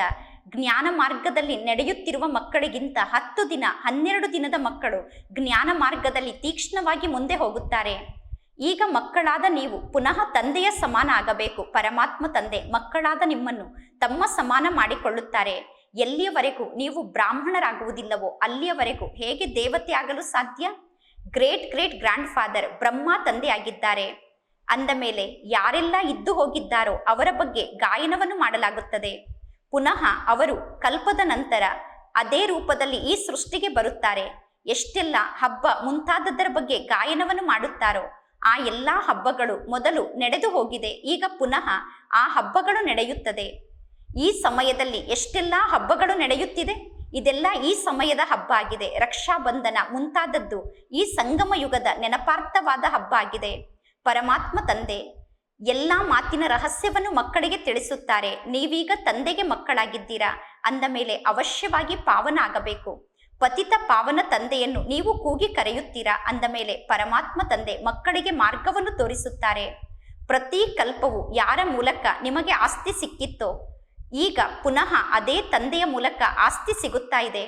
ಜ್ಞಾನ ಮಾರ್ಗದಲ್ಲಿ ನಡೆಯುತ್ತಿರುವ ಮಕ್ಕಳಿಗಿಂತ ಹತ್ತು ದಿನ, ಹನ್ನೆರಡು ದಿನದ ಮಕ್ಕಳು ಜ್ಞಾನ ಮಾರ್ಗದಲ್ಲಿ ತೀಕ್ಷ್ಣವಾಗಿ ಮುಂದೆ ಹೋಗುತ್ತಾರೆ. ಈಗ ಮಕ್ಕಳಾದ ನೀವು ಪುನಃ ತಂದೆಯ ಸಮಾನ ಆಗಬೇಕು ಪರಮಾತ್ಮ ತಂದೆ, ಮಕ್ಕಳಾದ ನಿಮ್ಮನ್ನು ತಮ್ಮ ಸಮಾನ ಮಾಡಿಕೊಳ್ಳುತ್ತಾರೆ. ಎಲ್ಲಿಯವರೆಗೂ ನೀವು ಬ್ರಾಹ್ಮಣರಾಗುವುದಿಲ್ಲವೋ ಅಲ್ಲಿಯವರೆಗೂ ಹೇಗೆ ದೇವತೆ ಆಗಲು ಸಾಧ್ಯ? Great great grand father Brahma ತಂದೆಯಾಗಿದ್ದಾರೆ. ಅಂದ ಮೇಲೆ ಯಾರೆಲ್ಲ ಇದ್ದು ಹೋಗಿದ್ದಾರೋ ಅವರ ಬಗ್ಗೆ ಗಾಯನವನ್ನು ಮಾಡಲಾಗುತ್ತದೆ. ಪುನಃ ಅವರು ಕಲ್ಪದ ನಂತರ ಅದೇ ರೂಪದಲ್ಲಿ ಈ ಸೃಷ್ಟಿಗೆ ಬರುತ್ತಾರೆ. ಎಷ್ಟೆಲ್ಲ ಹಬ್ಬ ಮುಂತಾದದರ ಬಗ್ಗೆ ಗಾಯನವನ್ನು ಮಾಡುತ್ತಾರೋ ಆ ಎಲ್ಲ ಹಬ್ಬಗಳು ಮೊದಲು ನಡೆದು ಹೋಗಿದೆ, ಈಗ ಪುನಃ ಆ ಹಬ್ಬಗಳು ನಡೆಯುತ್ತದೆ. ಈ ಸಮಯದಲ್ಲಿ ಎಷ್ಟೆಲ್ಲ ಹಬ್ಬಗಳು ನಡೆಯುತ್ತಿದೆ? ಇದೆಲ್ಲ ಈ ಸಮಯದ ಹಬ್ಬ ಆಗಿದೆ. ರಕ್ಷಾ ಬಂಧನ ಮುಂತಾದದ್ದು ಈ ಸಂಗಮ ಯುಗದ ನೆನಪಾರ್ಥವಾದ ಹಬ್ಬ ಆಗಿದೆ. ಪರಮಾತ್ಮ ತಂದೆ ಎಲ್ಲ ಮಾತಿನ ರಹಸ್ಯವನ್ನು ಮಕ್ಕಳಿಗೆ ತಿಳಿಸುತ್ತಾರೆ. ನೀವೀಗ ತಂದೆಗೆ ಮಕ್ಕಳಾಗಿದ್ದೀರಾ? ಅಂದ ಮೇಲೆ ಅವಶ್ಯವಾಗಿ ಪಾವನ ಆಗಬೇಕು. ಪತಿತ ಪಾವನ ತಂದೆಯನ್ನು ನೀವು ಕೂಗಿ ಕರೆಯುತ್ತೀರಾ? ಅಂದ ಮೇಲೆ ಪರಮಾತ್ಮ ತಂದೆ ಮಕ್ಕಳಿಗೆ ಮಾರ್ಗವನ್ನು ತೋರಿಸುತ್ತಾರೆ. ಪ್ರತಿ ಕಲ್ಪವು ಯಾರ ಮೂಲಕ ನಿಮಗೆ ಆಸ್ತಿ ಸಿಕ್ಕಿತ್ತೋ, ಈಗ ಪುನಃ ಅದೇ ತಂದೆಯ ಮೂಲಕ ಆಸ್ತಿ ಸಿಗುತ್ತಾ ಇದೆ.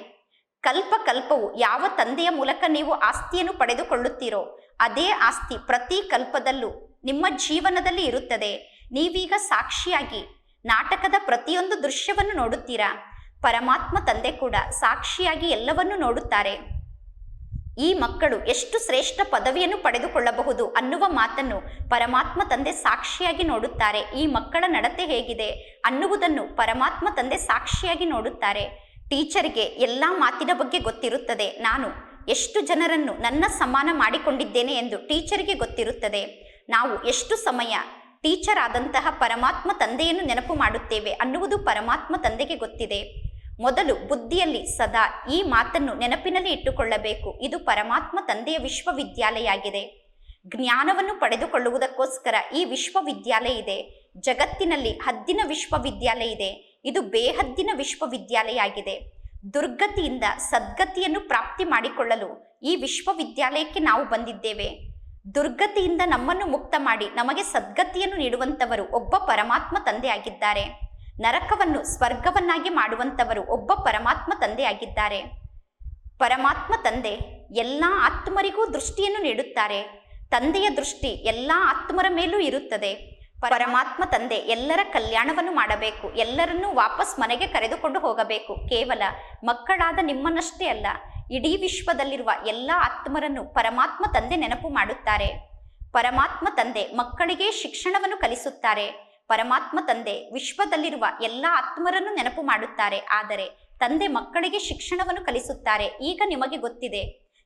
ಕಲ್ಪ ಕಲ್ಪವು ಯಾವ ತಂದೆಯ ಮೂಲಕ ನೀವು ಆಸ್ತಿಯನ್ನು ಪಡೆದುಕೊಳ್ಳುತ್ತೀರೋ, ಅದೇ ಆಸ್ತಿ ಪ್ರತಿ ಕಲ್ಪದಲ್ಲೂ ನಿಮ್ಮ ಜೀವನದಲ್ಲಿ ಇರುತ್ತದೆ. ನೀವೀಗ ಸಾಕ್ಷಿಯಾಗಿ ನಾಟಕದ ಪ್ರತಿಯೊಂದು ದೃಶ್ಯವನ್ನು ನೋಡುತ್ತೀರಾ? ಪರಮಾತ್ಮ ತಂದೆ ಕೂಡ ಸಾಕ್ಷಿಯಾಗಿ ಎಲ್ಲವನ್ನೂ ನೋಡುತ್ತಾರೆ. ಈ ಮಕ್ಕಳು ಎಷ್ಟು ಶ್ರೇಷ್ಠ ಪದವಿಯನ್ನು ಪಡೆದುಕೊಳ್ಳಬಹುದು ಅನ್ನುವ ಮಾತನ್ನು ಪರಮಾತ್ಮ ತಂದೆ ಸಾಕ್ಷಿಯಾಗಿ ನೋಡುತ್ತಾರೆ. ಈ ಮಕ್ಕಳ ನಡತೆ ಹೇಗಿದೆ ಅನ್ನುವುದನ್ನು ಪರಮಾತ್ಮ ತಂದೆ ಸಾಕ್ಷಿಯಾಗಿ ನೋಡುತ್ತಾರೆ. ಟೀಚರ್ಗೆ ಎಲ್ಲ ಮಾತಿನ ಬಗ್ಗೆ ಗೊತ್ತಿರುತ್ತದೆ. ನಾನು ಎಷ್ಟು ಜನರನ್ನು ನನ್ನ ಸಮಾನ ಮಾಡಿಕೊಂಡಿದ್ದೇನೆ ಎಂದು ಟೀಚರ್ಗೆ ಗೊತ್ತಿರುತ್ತದೆ. ನಾವು ಎಷ್ಟು ಸಮಯ ಟೀಚರ್ ಆದಂತಹ ಪರಮಾತ್ಮ ತಂದೆಯನ್ನು ನೆನಪು ಮಾಡುತ್ತೇವೆ ಅನ್ನುವುದು ಪರಮಾತ್ಮ ತಂದೆಗೆ ಗೊತ್ತಿದೆ. ಮೊದಲು ಬುದ್ಧಿಯಲ್ಲಿ ಸದಾ ಈ ಮಾತನ್ನು ನೆನಪಿನಲ್ಲಿ ಇಟ್ಟುಕೊಳ್ಳಬೇಕು. ಇದು ಪರಮಾತ್ಮ ತಂದೆಯ ವಿಶ್ವವಿದ್ಯಾಲಯ ಆಗಿದೆ ಜ್ಞಾನವನ್ನು ಪಡೆದುಕೊಳ್ಳುವುದಕ್ಕೋಸ್ಕರ ಈ ವಿಶ್ವವಿದ್ಯಾಲಯ ಇದೆ. ಜಗತ್ತಿನಲ್ಲಿ ಹದ್ದಿನ ವಿಶ್ವವಿದ್ಯಾಲಯ ಇದೆ. ಇದು ಬೇಹದ್ದಿನ ವಿಶ್ವವಿದ್ಯಾಲಯ ಆಗಿದೆ ದುರ್ಗತಿಯಿಂದ ಸದ್ಗತಿಯನ್ನು ಪ್ರಾಪ್ತಿ ಮಾಡಿಕೊಳ್ಳಲು ಈ ವಿಶ್ವವಿದ್ಯಾಲಯಕ್ಕೆ ನಾವು ಬಂದಿದ್ದೇವೆ. ದುರ್ಗತಿಯಿಂದ ನಮ್ಮನ್ನು ಮುಕ್ತ ಮಾಡಿ ನಮಗೆ ಸದ್ಗತಿಯನ್ನು ನೀಡುವಂತವರು ಒಬ್ಬ ಪರಮಾತ್ಮ ತಂದೆ ಆಗಿದ್ದಾರೆ ನರಕವನ್ನು ಸ್ವರ್ಗವನ್ನಾಗಿ ಮಾಡುವಂಥವರು ಒಬ್ಬ ಪರಮಾತ್ಮ ತಂದೆಯಾಗಿದ್ದಾರೆ. ಪರಮಾತ್ಮ ತಂದೆ ಎಲ್ಲ ಆತ್ಮರಿಗೂ ದೃಷ್ಟಿಯನ್ನು ನೀಡುತ್ತಾರೆ. ತಂದೆಯ ದೃಷ್ಟಿ ಎಲ್ಲ ಆತ್ಮರ ಮೇಲೂ ಇರುತ್ತದೆ. ಪರಮಾತ್ಮ ತಂದೆ ಎಲ್ಲರ ಕಲ್ಯಾಣವನ್ನು ಮಾಡಬೇಕು. ಎಲ್ಲರನ್ನೂ ವಾಪಸ್ ಮನೆಗೆ ಕರೆದುಕೊಂಡು ಹೋಗಬೇಕು. ಕೇವಲ ಮಕ್ಕಳಾದ ನಿಮ್ಮನ್ನಷ್ಟೇ ಅಲ್ಲ, ಇಡೀ ವಿಶ್ವದಲ್ಲಿರುವ ಎಲ್ಲ ಆತ್ಮರನ್ನು ಪರಮಾತ್ಮ ತಂದೆ ನೆನಪು ಮಾಡುತ್ತಾರೆ. ಪರಮಾತ್ಮ ತಂದೆ ಮಕ್ಕಳಿಗೆ ಶಿಕ್ಷಣವನ್ನು ಕಲಿಸುತ್ತಾರೆ. ಪರಮಾತ್ಮ ತಂದೆ ವಿಶ್ವದಲ್ಲಿರುವ ಎಲ್ಲ ಆತ್ಮರನ್ನು ನೆನಪು ಮಾಡುತ್ತಾರೆ. ಆದರೆ ತಂದೆ ಮಕ್ಕಳಿಗೆ ಶಿಕ್ಷಣವನ್ನು ಕಲಿಸುತ್ತಾರೆ. ಈಗ ನಿಮಗೆ ಗೊತ್ತಿದೆ.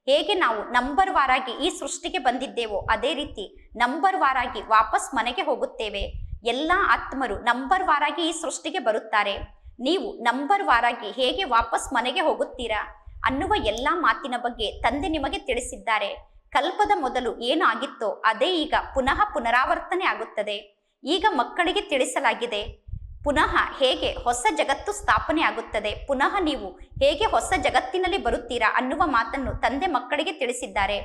ಹೇಗೆ ನಾವು ನಂಬರ್ ವಾರಾಗಿ ಈ ಸೃಷ್ಟಿಗೆ ಬಂದಿದ್ದೇವೋ ಅದೇ ರೀತಿ ನಂಬರ್ ವಾರಾಗಿ ವಾಪಸ್ ಮನೆಗೆ ಹೋಗುತ್ತೇವೆ. ಎಲ್ಲ ಆತ್ಮರು ನಂಬರ್ ವಾರಾಗಿ ಈ ಸೃಷ್ಟಿಗೆ ಬರುತ್ತಾರೆ. ನೀವು ನಂಬರ್ ವಾರಾಗಿ ಹೇಗೆ ವಾಪಸ್ ಮನೆಗೆ ಹೋಗುತ್ತೀರಾ? ಅನ್ನುವ ಎಲ್ಲ ಮಾತಿನ ಬಗ್ಗೆ ತಂದೆ ನಿಮಗೆ ತಿಳಿಸಿದ್ದಾರೆ. ಕಲ್ಪದ ಮೊದಲು ಏನು ಆಗಿತ್ತೋ ಅದೇ ಈಗ ಪುನಃ ಪುನರಾವರ್ತನೆ ಆಗುತ್ತದೆ. ಈಗ ಮಕ್ಕಳಿಗೆ ತಿಳಿಸಲಾಗಿದೆ. ಪುನಃ ಹೇಗೆ ಹೊಸ ಜಗತ್ತು ಸ್ಥಾಪನೆ ಆಗುತ್ತದೆ? ಪುನಃ ನೀವು ಹೇಗೆ ಹೊಸ ಜಗತ್ತಿನಲ್ಲಿ ಬರುತ್ತೀರಾ ಅನ್ನುವ ಮಾತನ್ನು ತಂದೆ ಮಕ್ಕಳಿಗೆ ತಿಳಿಸಿದ್ದಾರೆ.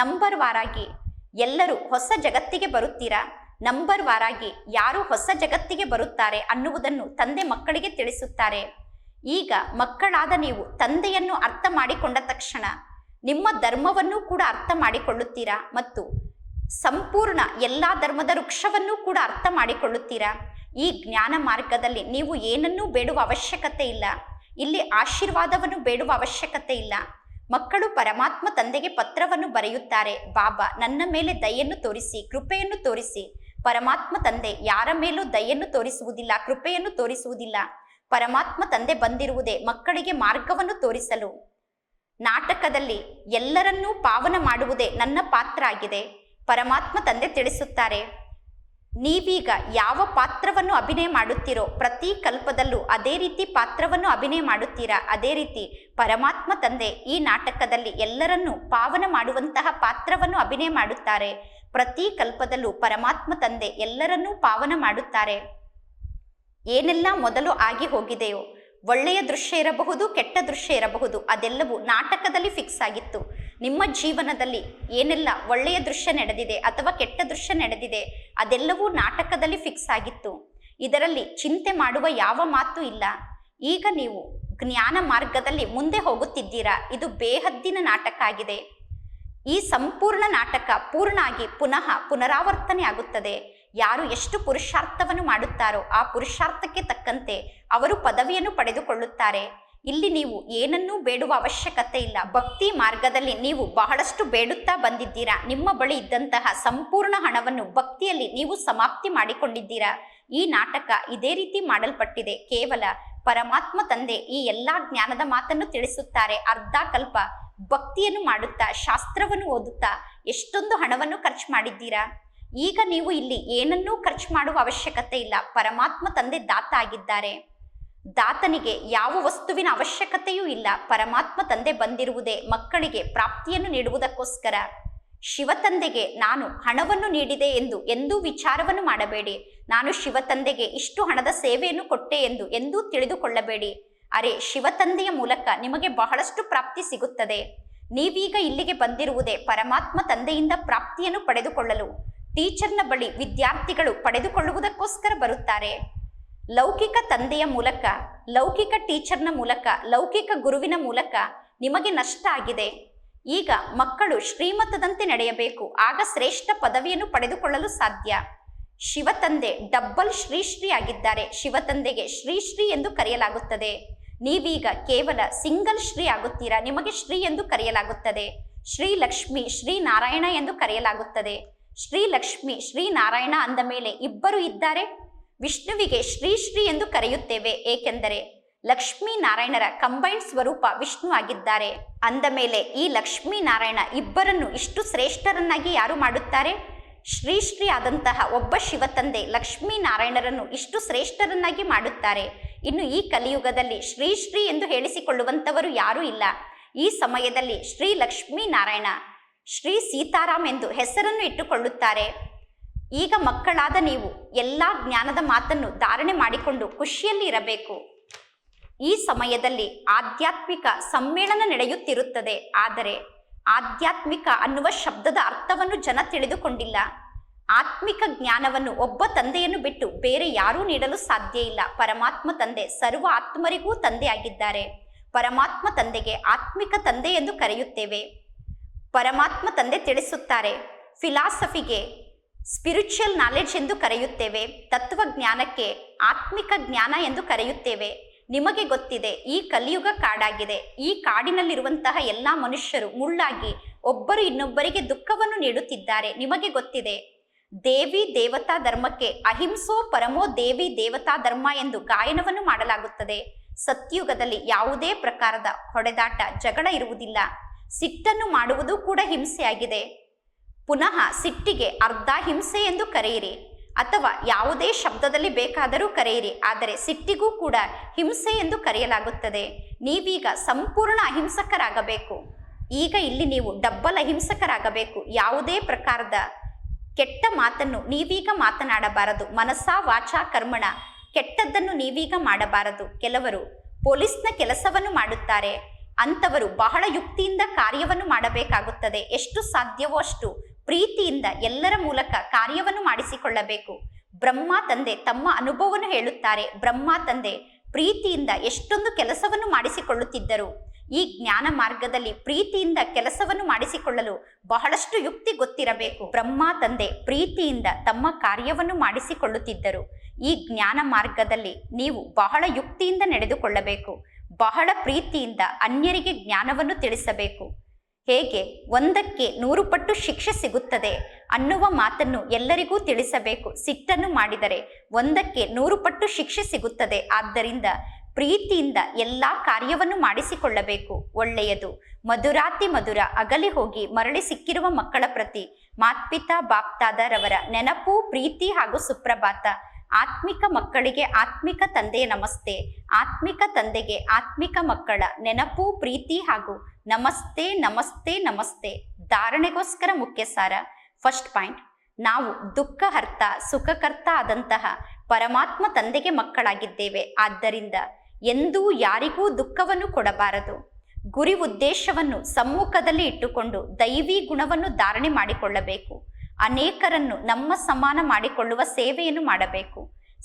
ನಂಬರ್ ವಾರಾಗಿ ಎಲ್ಲರೂ ಹೊಸ ಜಗತ್ತಿಗೆ ಬರುತ್ತೀರಾ? ನಂಬರ್ ವಾರಾಗಿ ಯಾರು ಹೊಸ ಜಗತ್ತಿಗೆ ಬರುತ್ತಾರೆ ಅನ್ನುವುದನ್ನು ತಂದೆ ಮಕ್ಕಳಿಗೆ ತಿಳಿಸುತ್ತಾರೆ. ಈಗ ಮಕ್ಕಳಾದ ನೀವು ತಂದೆಯನ್ನು ಅರ್ಥ ಮಾಡಿಕೊಂಡ ತಕ್ಷಣ ನಿಮ್ಮ ಧರ್ಮವನ್ನು ಕೂಡ ಅರ್ಥ ಮಾಡಿಕೊಳ್ಳುತ್ತೀರಾ? ಮತ್ತು ಸಂಪೂರ್ಣ ಎಲ್ಲ ಧರ್ಮದ ವೃಕ್ಷವನ್ನು ಕೂಡ ಅರ್ಥ ಮಾಡಿಕೊಳ್ಳುತ್ತೀರಾ? ಈ ಜ್ಞಾನ ಮಾರ್ಗದಲ್ಲಿ ನೀವು ಏನನ್ನೂ ಬೇಡುವ ಅವಶ್ಯಕತೆ ಇಲ್ಲ. ಇಲ್ಲಿ ಆಶೀರ್ವಾದವನ್ನು ಬೇಡುವ ಅವಶ್ಯಕತೆ ಇಲ್ಲ. ಮಕ್ಕಳು ಪರಮಾತ್ಮ ತಂದೆಗೆ ಪತ್ರವನ್ನು ಬರೆಯುತ್ತಾರೆ. ಬಾಬಾ, ನನ್ನ ಮೇಲೆ ದಯೆಯನ್ನು ತೋರಿಸಿ, ಕೃಪೆಯನ್ನು ತೋರಿಸಿ. ಪರಮಾತ್ಮ ತಂದೆ, ಯಾರ ಮೇಲೂ ದಯೆಯನ್ನು ತೋರಿಸುವುದಿಲ್ಲ, ಕೃಪೆಯನ್ನು ತೋರಿಸುವುದಿಲ್ಲ. ಪರಮಾತ್ಮ ತಂದೆ ಬಂದಿರುವುದೇ ಮಕ್ಕಳಿಗೆ ಮಾರ್ಗವನ್ನು ತೋರಿಸಲು. ನಾಟಕದಲ್ಲಿ ಎಲ್ಲರನ್ನೂ ಪಾವನ ಮಾಡುವುದೇ ನನ್ನ ಪಾತ್ರ ಆಗಿದೆ. ಪರಮಾತ್ಮ ತಂದೆ ತಿಳಿಸುತ್ತಾರೆ. ನೀವೀಗ ಯಾವ ಪಾತ್ರವನ್ನು ಅಭಿನಯ ಮಾಡುತ್ತೀರೋ ಪ್ರತಿ ಕಲ್ಪದಲ್ಲೂ ಅದೇ ರೀತಿ ಪಾತ್ರವನ್ನು ಅಭಿನಯ ಮಾಡುತ್ತೀರಾ? ಅದೇ ರೀತಿ ಪರಮಾತ್ಮ ತಂದೆ ಈ ನಾಟಕದಲ್ಲಿ ಎಲ್ಲರನ್ನೂ ಪಾವನ ಮಾಡುವಂತಹ ಪಾತ್ರವನ್ನು ಅಭಿನಯ ಮಾಡುತ್ತಾರೆ. ಪ್ರತಿ ಕಲ್ಪದಲ್ಲೂ ಪರಮಾತ್ಮ ತಂದೆ ಎಲ್ಲರನ್ನೂ ಪಾವನ ಮಾಡುತ್ತಾರೆ. ಏನೆಲ್ಲ ಮೊದಲು ಆಗಿ ಹೋಗಿದೆಯೋ, ಒಳ್ಳೆಯ ದೃಶ್ಯ ಇರಬಹುದು, ಕೆಟ್ಟ ದೃಶ್ಯ ಇರಬಹುದು, ಅದೆಲ್ಲವೂ ನಾಟಕದಲ್ಲಿ ಫಿಕ್ಸ್ ಆಗಿತ್ತು. ನಿಮ್ಮ ಜೀವನದಲ್ಲಿ ಏನೆಲ್ಲ ಒಳ್ಳೆಯ ದೃಶ್ಯ ನಡೆದಿದೆ ಅಥವಾ ಕೆಟ್ಟ ದೃಶ್ಯ ನಡೆದಿದೆ, ಅದೆಲ್ಲವೂ ನಾಟಕದಲ್ಲಿ ಫಿಕ್ಸ್ ಆಗಿತ್ತು. ಇದರಲ್ಲಿ ಚಿಂತೆ ಮಾಡುವ ಯಾವ ಮಾತು ಇಲ್ಲ. ಈಗ ನೀವು ಜ್ಞಾನ ಮಾರ್ಗದಲ್ಲಿ ಮುಂದೆ ಹೋಗುತ್ತಿದ್ದೀರಾ. ಇದು ಬೇಹದ್ದಿನ ನಾಟಕ ಆಗಿದೆ. ಈ ಸಂಪೂರ್ಣ ನಾಟಕ ಪೂರ್ಣ ಆಗಿ ಪುನಃ ಪುನರಾವರ್ತನೆ ಆಗುತ್ತದೆ. ಯಾರು ಎಷ್ಟು ಪುರುಷಾರ್ಥವನ್ನು ಮಾಡುತ್ತಾರೋ ಆ ಪುರುಷಾರ್ಥಕ್ಕೆ ತಕ್ಕಂತೆ ಅವರು ಪದವಿಯನ್ನು ಪಡೆದುಕೊಳ್ಳುತ್ತಾರೆ. ಇಲ್ಲಿ ನೀವು ಏನನ್ನೂ ಬೇಡುವ ಅವಶ್ಯಕತೆ ಇಲ್ಲ. ಭಕ್ತಿ ಮಾರ್ಗದಲ್ಲಿ ನೀವು ಬಹಳಷ್ಟು ಬೇಡುತ್ತಾ ಬಂದಿದ್ದೀರಾ. ನಿಮ್ಮ ಬಳಿ ಇದ್ದಂತಹ ಸಂಪೂರ್ಣ ಹಣವನ್ನು ಭಕ್ತಿಯಲ್ಲಿ ನೀವು ಸಮಾಪ್ತಿ ಮಾಡಿಕೊಂಡಿದ್ದೀರಾ. ಈ ನಾಟಕ ಇದೇ ರೀತಿ ಮಾಡಲ್ಪಟ್ಟಿದೆ. ಕೇವಲ ಪರಮಾತ್ಮ ತಂದೆ ಈ ಎಲ್ಲಾ ಜ್ಞಾನದ ಮಾತನ್ನು ತಿಳಿಸುತ್ತಾರೆ. ಅರ್ಧ ಕಲ್ಪ ಭಕ್ತಿಯನ್ನು ಮಾಡುತ್ತಾ, ಶಾಸ್ತ್ರವನ್ನು ಓದುತ್ತಾ ಎಷ್ಟೊಂದು ಹಣವನ್ನು ಖರ್ಚು ಮಾಡಿದ್ದೀರಾ? ಈಗ ನೀವು ಇಲ್ಲಿ ಏನನ್ನೂ ಖರ್ಚು ಮಾಡುವ ಅವಶ್ಯಕತೆ ಇಲ್ಲ. ಪರಮಾತ್ಮ ತಂದೆ ದಾತ ಆಗಿದ್ದಾರೆ. ದಾತನಿಗೆ ಯಾವ ವಸ್ತುವಿನ ಅವಶ್ಯಕತೆಯೂ ಇಲ್ಲ. ಪರಮಾತ್ಮ ತಂದೆ ಬಂದಿರುವುದೇ ಮಕ್ಕಳಿಗೆ ಪ್ರಾಪ್ತಿಯನ್ನು ನೀಡುವುದಕ್ಕೋಸ್ಕರ. ಶಿವತಂದೆಗೆ ನಾನು ಹಣವನ್ನು ನೀಡಿದೆ ಎಂದು ಎಂದೂ ವಿಚಾರವನ್ನು ಮಾಡಬೇಡಿ. ನಾನು ಶಿವತಂದೆಗೆ ಇಷ್ಟು ಹಣದ ಸೇವೆಯನ್ನು ಕೊಟ್ಟೆ ಎಂದು ಎಂದೂ ತಿಳಿದುಕೊಳ್ಳಬೇಡಿ. ಅರೆ ಶಿವತಂದೆಯ ಮೂಲಕ ನಿಮಗೆ ಬಹಳಷ್ಟು ಪ್ರಾಪ್ತಿ ಸಿಗುತ್ತದೆ. ನೀವೀಗ ಇಲ್ಲಿಗೆ ಬಂದಿರುವುದೇ ಪರಮಾತ್ಮ ತಂದೆಯಿಂದ ಪ್ರಾಪ್ತಿಯನ್ನು ಪಡೆದುಕೊಳ್ಳಲು. ಟೀಚರ್ನ ಬಳಿ ವಿದ್ಯಾರ್ಥಿಗಳು ಪಡೆದುಕೊಳ್ಳುವುದಕ್ಕೋಸ್ಕರ ಬರುತ್ತಾರೆ. ಲೌಕಿಕ ತಂದೆಯ ಮೂಲಕ, ಲೌಕಿಕ ಟೀಚರ್ನ ಮೂಲಕ, ಲೌಕಿಕ ಗುರುವಿನ ಮೂಲಕ ನಿಮಗೆ ನಷ್ಟ ಆಗಿದೆ. ಈಗ ಮಕ್ಕಳು ಶ್ರೀಮತದಂತೆ ನಡೆಯಬೇಕು. ಆಗ ಶ್ರೇಷ್ಠ ಪದವಿಯನ್ನು ಪಡೆದುಕೊಳ್ಳಲು ಸಾಧ್ಯ. ಶಿವತಂದೆ ಡಬ್ಬಲ್ ಶ್ರೀ ಶ್ರೀ ಆಗಿದ್ದಾರೆ ಶಿವತಂದೆಗೆ ಶ್ರೀ ಶ್ರೀ ಎಂದು ಕರೆಯಲಾಗುತ್ತದೆ. ನೀವೀಗ ಕೇವಲ ಸಿಂಗಲ್ ಶ್ರೀ ಆಗುತ್ತೀರಾ? ನಿಮಗೆ ಶ್ರೀ ಎಂದು ಕರೆಯಲಾಗುತ್ತದೆ. ಶ್ರೀ ಲಕ್ಷ್ಮಿ ಶ್ರೀ ನಾರಾಯಣ ಎಂದು ಕರೆಯಲಾಗುತ್ತದೆ. ಶ್ರೀ ಲಕ್ಷ್ಮಿ ಶ್ರೀ ನಾರಾಯಣ ಅಂದ ಮೇಲೆ ಇಬ್ಬರು ಇದ್ದಾರೆ. ವಿಷ್ಣುವಿಗೆ ಶ್ರೀ ಶ್ರೀ ಎಂದು ಕರೆಯುತ್ತೇವೆ. ಏಕೆಂದರೆ ಲಕ್ಷ್ಮೀನಾರಾಯಣರ ಕಂಬೈನ್ಡ್ ಸ್ವರೂಪ ವಿಷ್ಣು ಆಗಿದ್ದಾರೆ. ಅಂದ ಮೇಲೆ ಈ ಲಕ್ಷ್ಮೀನಾರಾಯಣ ಇಬ್ಬರನ್ನು ಇಷ್ಟು ಶ್ರೇಷ್ಠರನ್ನಾಗಿ ಯಾರು ಮಾಡುತ್ತಾರೆ? ಶ್ರೀ ಶ್ರೀ ಆದಂತಹ ಒಬ್ಬ ಶಿವತಂದೆ ಲಕ್ಷ್ಮೀನಾರಾಯಣರನ್ನು ಇಷ್ಟು ಶ್ರೇಷ್ಠರನ್ನಾಗಿ ಮಾಡುತ್ತಾರೆ. ಇನ್ನು ಈ ಕಲಿಯುಗದಲ್ಲಿ ಶ್ರೀ ಶ್ರೀ ಎಂದು ಹೇಳಿಸಿಕೊಳ್ಳುವಂಥವರು ಯಾರೂ ಇಲ್ಲ. ಈ ಸಮಯದಲ್ಲಿ ಶ್ರೀ ಲಕ್ಷ್ಮೀನಾರಾಯಣ, ಶ್ರೀ ಸೀತಾರಾಮ್ ಎಂದು ಹೆಸರನ್ನು ಇಟ್ಟುಕೊಳ್ಳುತ್ತಾರೆ. ಈಗ ಮಕ್ಕಳಾದ ನೀವು ಎಲ್ಲ ಜ್ಞಾನದ ಮಾತನ್ನು ಧಾರಣೆ ಮಾಡಿಕೊಂಡು ಖುಷಿಯಲ್ಲಿ ಇರಬೇಕು. ಈ ಸಮಯದಲ್ಲಿ ಆಧ್ಯಾತ್ಮಿಕ ಸಮ್ಮೇಳನ ನಡೆಯುತ್ತಿರುತ್ತದೆ. ಆದರೆ ಆಧ್ಯಾತ್ಮಿಕ ಅನ್ನುವ ಶಬ್ದದ ಅರ್ಥವನ್ನು ಜನ ತಿಳಿದುಕೊಂಡಿಲ್ಲ. ಆತ್ಮಿಕ ಜ್ಞಾನವನ್ನು ಒಬ್ಬ ತಂದೆಯನ್ನು ಬಿಟ್ಟು ಬೇರೆ ಯಾರೂ ನೀಡಲು ಸಾಧ್ಯ ಇಲ್ಲ. ಪರಮಾತ್ಮ ತಂದೆ ಸರ್ವ ಆತ್ಮರಿಗೂ ತಂದೆಯಾಗಿದ್ದಾರೆ ಪರಮಾತ್ಮ ತಂದೆಗೆ ಆತ್ಮಿಕ ತಂದೆ ಎಂದು ಕರೆಯುತ್ತೇವೆ. ಪರಮಾತ್ಮ ತಂದೆ ತಿಳಿಸುತ್ತಾರೆ. ಫಿಲಾಸಫಿಗೆ ಸ್ಪಿರಿಚುವಲ್ ನಾಲೆಡ್ಜ್ ಎಂದು ಕರೆಯುತ್ತೇವೆ, ತತ್ವಜ್ಞಾನಕ್ಕೆ ಆತ್ಮಿಕ ಜ್ಞಾನ ಎಂದು ಕರೆಯುತ್ತೇವೆ. ನಿಮಗೆ ಗೊತ್ತಿದೆ, ಈ ಕಲಿಯುಗ ಕಾಡಾಗಿದೆ. ಈ ಕಾಡಿನಲ್ಲಿರುವಂತಹ ಎಲ್ಲ ಮನುಷ್ಯರು ಮುಳ್ಳಾಗಿ ಒಬ್ಬರು ಇನ್ನೊಬ್ಬರಿಗೆ ದುಃಖವನ್ನು ನೀಡುತ್ತಿದ್ದಾರೆ. ನಿಮಗೆ ಗೊತ್ತಿದೆ, ದೇವಿ ದೇವತಾ ಧರ್ಮಕ್ಕೆ ಅಹಿಂಸೋ ಪರಮೋ ದೇವಿ ದೇವತಾ ಧರ್ಮ ಎಂದು ಗಾಯನವನ್ನು ಮಾಡಲಾಗುತ್ತದೆ. ಸತ್ಯುಗದಲ್ಲಿ ಯಾವುದೇ ಪ್ರಕಾರದ ಹೊಡೆದಾಟ, ಜಗಳ ಇರುವುದಿಲ್ಲ. ಸಿಟ್ಟನ್ನು ಮಾಡುವುದು ಕೂಡ ಹಿಂಸೆಯಾಗಿದೆ. ಪುನಃ ಸಿಟ್ಟಿಗೆ ಅರ್ಧ ಹಿಂಸೆ ಎಂದು ಕರೆಯಿರಿ. ಅಥವಾ ಯಾವುದೇ ಶಬ್ದದಲ್ಲಿ ಬೇಕಾದರೂ ಕರೆಯಿರಿ. ಆದರೆ ಸಿಟ್ಟಿಗೂ ಕೂಡ ಹಿಂಸೆ ಎಂದು ಕರೆಯಲಾಗುತ್ತದೆ. ನೀವೀಗ ಸಂಪೂರ್ಣ ಅಹಿಂಸಕರಾಗಬೇಕು. ಈಗ ಇಲ್ಲಿ ನೀವು ಡಬ್ಬಲ್ ಅಹಿಂಸಕರಾಗಬೇಕು. ಯಾವುದೇ ಪ್ರಕಾರದ ಕೆಟ್ಟ ಮಾತನ್ನು ನೀವೀಗ ಮಾತನಾಡಬಾರದು. ಮನಸ್ಸ, ವಾಚ, ಕರ್ಮಣ ಕೆಟ್ಟದ್ದನ್ನು ನೀವೀಗ ಮಾಡಬಾರದು. ಕೆಲವರು ಪೊಲೀಸ್ನ ಕೆಲಸವನ್ನು ಮಾಡುತ್ತಾರೆ. ಅಂಥವರು ಬಹಳ ಯುಕ್ತಿಯಿಂದ ಕಾರ್ಯವನ್ನು ಮಾಡಬೇಕಾಗುತ್ತದೆ. ಎಷ್ಟು ಸಾಧ್ಯವೋ ಅಷ್ಟು ಪ್ರೀತಿಯಿಂದ ಎಲ್ಲರ ಮೂಲಕ ಕಾರ್ಯವನ್ನು ಮಾಡಿಸಿಕೊಳ್ಳಬೇಕು. ಬ್ರಹ್ಮ ತಂದೆ ತಮ್ಮ ಅನುಭವವನ್ನು ಹೇಳುತ್ತಾರೆ. ಬ್ರಹ್ಮ ತಂದೆ ಪ್ರೀತಿಯಿಂದ ಎಷ್ಟೊಂದು ಕೆಲಸವನ್ನು ಮಾಡಿಸಿಕೊಳ್ಳುತ್ತಿದ್ದರು. ಈ ಜ್ಞಾನ ಮಾರ್ಗದಲ್ಲಿ ಪ್ರೀತಿಯಿಂದ ಕೆಲಸವನ್ನು ಮಾಡಿಸಿಕೊಳ್ಳಲು ಬಹಳಷ್ಟು ಯುಕ್ತಿ ಗೊತ್ತಿರಬೇಕು. ಬ್ರಹ್ಮ ತಂದೆ ಪ್ರೀತಿಯಿಂದ ತಮ್ಮ ಕಾರ್ಯವನ್ನು ಮಾಡಿಸಿಕೊಳ್ಳುತ್ತಿದ್ದರು. ಈ ಜ್ಞಾನ ಮಾರ್ಗದಲ್ಲಿ ನೀವು ಬಹಳ ಯುಕ್ತಿಯಿಂದ ನಡೆದುಕೊಳ್ಳಬೇಕು. ಬಹಳ ಪ್ರೀತಿಯಿಂದ ಅನ್ಯರಿಗೆ ಜ್ಞಾನವನ್ನು ತಿಳಿಸಬೇಕು. ಹೇಗೆ ಒಂದಕ್ಕೆ ನೂರು ಪಟ್ಟು ಶಿಕ್ಷೆ ಸಿಗುತ್ತದೆ ಅನ್ನುವ ಮಾತನ್ನು ಎಲ್ಲರಿಗೂ ತಿಳಿಸಬೇಕು. ಸಿಟ್ಟನ್ನು ಮಾಡಿದರೆ ಒಂದಕ್ಕೆ ನೂರು ಪಟ್ಟು ಶಿಕ್ಷೆ ಸಿಗುತ್ತದೆ. ಆದ್ದರಿಂದ ಪ್ರೀತಿಯಿಂದ ಎಲ್ಲ ಕಾರ್ಯವನ್ನು ಮಾಡಿಸಿಕೊಳ್ಳಬೇಕು. ಒಳ್ಳೆಯದು. ಮಧುರಾತಿ ಮಧುರ ಅಗಲಿ ಹೋಗಿ ಮರಳಿ ಸಿಕ್ಕಿರುವ ಮಕ್ಕಳ ಪ್ರತಿ ಮಾತ್ಪಿತಾ ಬಾಪ್ತಾದರವರ ನೆನಪು, ಪ್ರೀತಿ ಹಾಗೂ ಸುಪ್ರಭಾತ. ಆತ್ಮಿಕ ಮಕ್ಕಳಿಗೆ ಆತ್ಮಿಕ ತಂದೆಯ ನಮಸ್ತೆ. ಆತ್ಮಿಕ ತಂದೆಗೆ ಆತ್ಮಿಕ ಮಕ್ಕಳ ನೆನಪು, ಪ್ರೀತಿ ಹಾಗೂ ನಮಸ್ತೆ ನಮಸ್ತೆ ನಮಸ್ತೆ. ಧಾರಣೆಗೋಸ್ಕರ ಮುಖ್ಯ ಸಾರ. ಫಸ್ಟ್ ಪಾಯಿಂಟ್, ನಾವು ದುಃಖಹರ್ತ, ಸುಖಕರ್ತ ಆದಂತಹ ಪರಮಾತ್ಮ ತಂದೆಗೆ ಮಕ್ಕಳಾಗಿದ್ದೇವೆ. ಆದ್ದರಿಂದ ಎಂದೂ ಯಾರಿಗೂ ದುಃಖವನ್ನು ಕೊಡಬಾರದು. ಗುರಿ ಉದ್ದೇಶವನ್ನು ಸಮ್ಮುಖದಲ್ಲಿ ಇಟ್ಟುಕೊಂಡು ದೈವಿ ಗುಣವನ್ನು ಧಾರಣೆ ಮಾಡಿಕೊಳ್ಳಬೇಕು. ಅನೇಕರನ್ನು ನಮ್ಮ ಸಮಾನ ಮಾಡಿಕೊಳ್ಳುವ ಸೇವೆಯನ್ನು ಮಾಡಬೇಕು.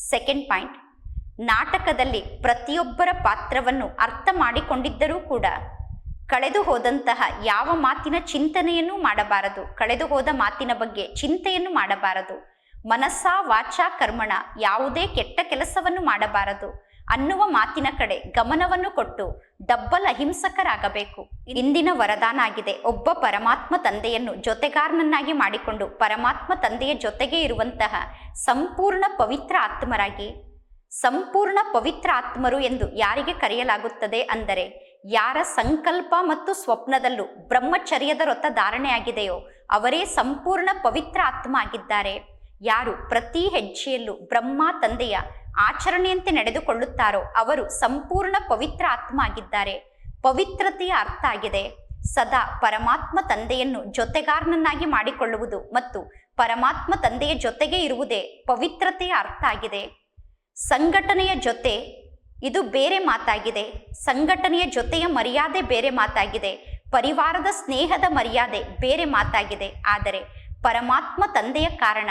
ಸೆಕೆಂಡ್ ಪಾಯಿಂಟ್, ನಾಟಕದಲ್ಲಿ ಪ್ರತಿಯೊಬ್ಬರ ಪಾತ್ರವನ್ನು ಅರ್ಥ ಮಾಡಿಕೊಂಡಿದ್ದರೂ ಕೂಡ ಕಳೆದು ಹೋದಂತಹ ಯಾವ ಮಾತಿನ ಚಿಂತನೆಯನ್ನು ಮಾಡಬಾರದು. ಕಳೆದು ಹೋದ ಮಾತಿನ ಬಗ್ಗೆ ಚಿಂತೆಯನ್ನು ಮಾಡಬಾರದು. ಮನಸ್ಸ ವಾಚ ಕರ್ಮಣ, ಯಾವುದೇ ಕೆಟ್ಟ ಕೆಲಸವನ್ನು ಮಾಡಬಾರದು. ಅನ್ನುವ ಮಾತಿನ ಕಡೆ ಗಮನವನ್ನು ಕೊಟ್ಟು ಡಬ್ಬಲ್ ಅಹಿಂಸಕರಾಗಬೇಕು. ಇಂದಿನ ವರದಾನ ಆಗಿದೆ. ಒಬ್ಬ ಪರಮಾತ್ಮ ತಂದೆಯನ್ನು ಜೊತೆಗಾರನನ್ನಾಗಿ ಮಾಡಿಕೊಂಡು ಪರಮಾತ್ಮ ತಂದೆಯ ಜೊತೆಗೆ ಇರುವಂತಹ ಸಂಪೂರ್ಣ ಪವಿತ್ರ ಆತ್ಮರಾಗಿ, ಸಂಪೂರ್ಣ ಪವಿತ್ರ ಆತ್ಮರು ಎಂದು ಯಾರಿಗೆ ಕರೆಯಲಾಗುತ್ತದೆ ಅಂದರೆ ಯಾರ ಸಂಕಲ್ಪ ಮತ್ತು ಸ್ವಪ್ನದಲ್ಲೂ ಬ್ರಹ್ಮಚರ್ಯದ ವ್ರತ ಧಾರಣೆಯಾಗಿದೆಯೋ ಅವರೇ ಸಂಪೂರ್ಣ ಪವಿತ್ರ ಆತ್ಮ ಆಗಿದ್ದಾರೆ ಯಾರು ಪ್ರತಿ ಹೆಜ್ಜೆಯಲ್ಲೂ ಬ್ರಹ್ಮ ತಂದೆಯ ಆಚರಣೆಯಂತೆ ನಡೆದುಕೊಳ್ಳುತ್ತಾರೋ ಅವರು ಸಂಪೂರ್ಣ ಪವಿತ್ರ ಆತ್ಮ ಆಗಿದ್ದಾರೆ ಪವಿತ್ರತೆಯ ಅರ್ಥ ಆಗಿದೆ. ಸದಾ ಪರಮಾತ್ಮ ತಂದೆಯನ್ನು ಜೊತೆಗಾರನನ್ನಾಗಿ ಮಾಡಿಕೊಳ್ಳುವುದು ಮತ್ತು ಪರಮಾತ್ಮ ತಂದೆಯ ಜೊತೆಗೆ ಇರುವುದೇ ಪವಿತ್ರತೆಯ ಅರ್ಥ ಆಗಿದೆ. ಸಂಘಟನೆಯ ಜೊತೆ ಇದು ಬೇರೆ ಮಾತಾಗಿದೆ. ಸಂಘಟನೆಯ ಜೊತೆಯ ಮರ್ಯಾದೆ ಬೇರೆ ಮಾತಾಗಿದೆ. ಪರಿವಾರದ ಸ್ನೇಹದ ಮರ್ಯಾದೆ ಬೇರೆ ಮಾತಾಗಿದೆ. ಆದರೆ ಪರಮಾತ್ಮ ತಂದೆಯ ಕಾರಣ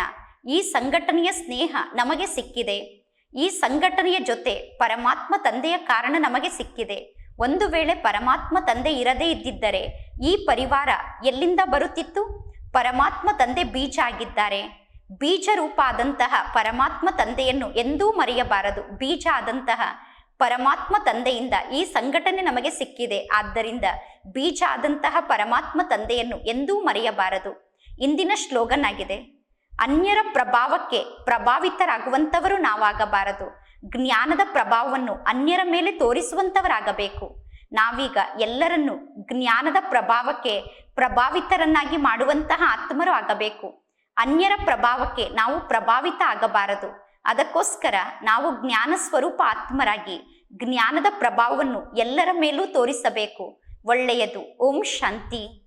ಈ ಸಂಘಟನೆಯ ಸ್ನೇಹ ನಮಗೆ ಸಿಕ್ಕಿದೆ. ಈ ಸಂಘಟನೆಯ ಜೊತೆ ಪರಮಾತ್ಮ ತಂದೆಯ ಕಾರಣ ನಮಗೆ ಸಿಕ್ಕಿದೆ. ಒಂದು ವೇಳೆ ಪರಮಾತ್ಮ ತಂದೆ ಇರದೇ ಇದ್ದಿದ್ದರೆ ಈ ಪರಿವಾರ ಎಲ್ಲಿಂದ ಬರುತ್ತಿತ್ತು? ಪರಮಾತ್ಮ ತಂದೆ ಬೀಜ ಆಗಿದ್ದಾರೆ. ಬೀಜ ರೂಪ ಆದಂತಹ ಪರಮಾತ್ಮ ತಂದೆಯನ್ನು ಎಂದೂ ಮರೆಯಬಾರದು. ಬೀಜ ಆದಂತಹ ಪರಮಾತ್ಮ ತಂದೆಯಿಂದ ಈ ಸಂಘಟನೆ ನಮಗೆ ಸಿಕ್ಕಿದೆ. ಆದ್ದರಿಂದ ಬೀಜ ಆದಂತಹ ಪರಮಾತ್ಮ ತಂದೆಯನ್ನು ಎಂದೂ ಮರೆಯಬಾರದು. ಇಂದಿನ ಶ್ಲೋಗನ್ ಆಗಿದೆ ಅನ್ಯರ ಪ್ರಭಾವಕ್ಕೆ ಪ್ರಭಾವಿತರಾಗುವಂಥವರು ನಾವಾಗಬಾರದು. ಜ್ಞಾನದ ಪ್ರಭಾವವನ್ನು ಅನ್ಯರ ಮೇಲೆ ತೋರಿಸುವಂಥವರಾಗಬೇಕು. ನಾವೀಗ ಎಲ್ಲರನ್ನು ಜ್ಞಾನದ ಪ್ರಭಾವಕ್ಕೆ ಪ್ರಭಾವಿತರನ್ನಾಗಿ ಮಾಡುವಂತಹ ಆತ್ಮರು ಆಗಬೇಕು. ಅನ್ಯರ ಪ್ರಭಾವಕ್ಕೆ ನಾವು ಪ್ರಭಾವಿತ ಆಗಬಾರದು. ಅದಕ್ಕೋಸ್ಕರ ನಾವು ಜ್ಞಾನ ಸ್ವರೂಪ ಆತ್ಮರಾಗಿ ಜ್ಞಾನದ ಪ್ರಭಾವವನ್ನು ಎಲ್ಲರ ಮೇಲೂ ತೋರಿಸಬೇಕು. ಒಳ್ಳೆಯದು. ಓಂ ಶಾಂತಿ.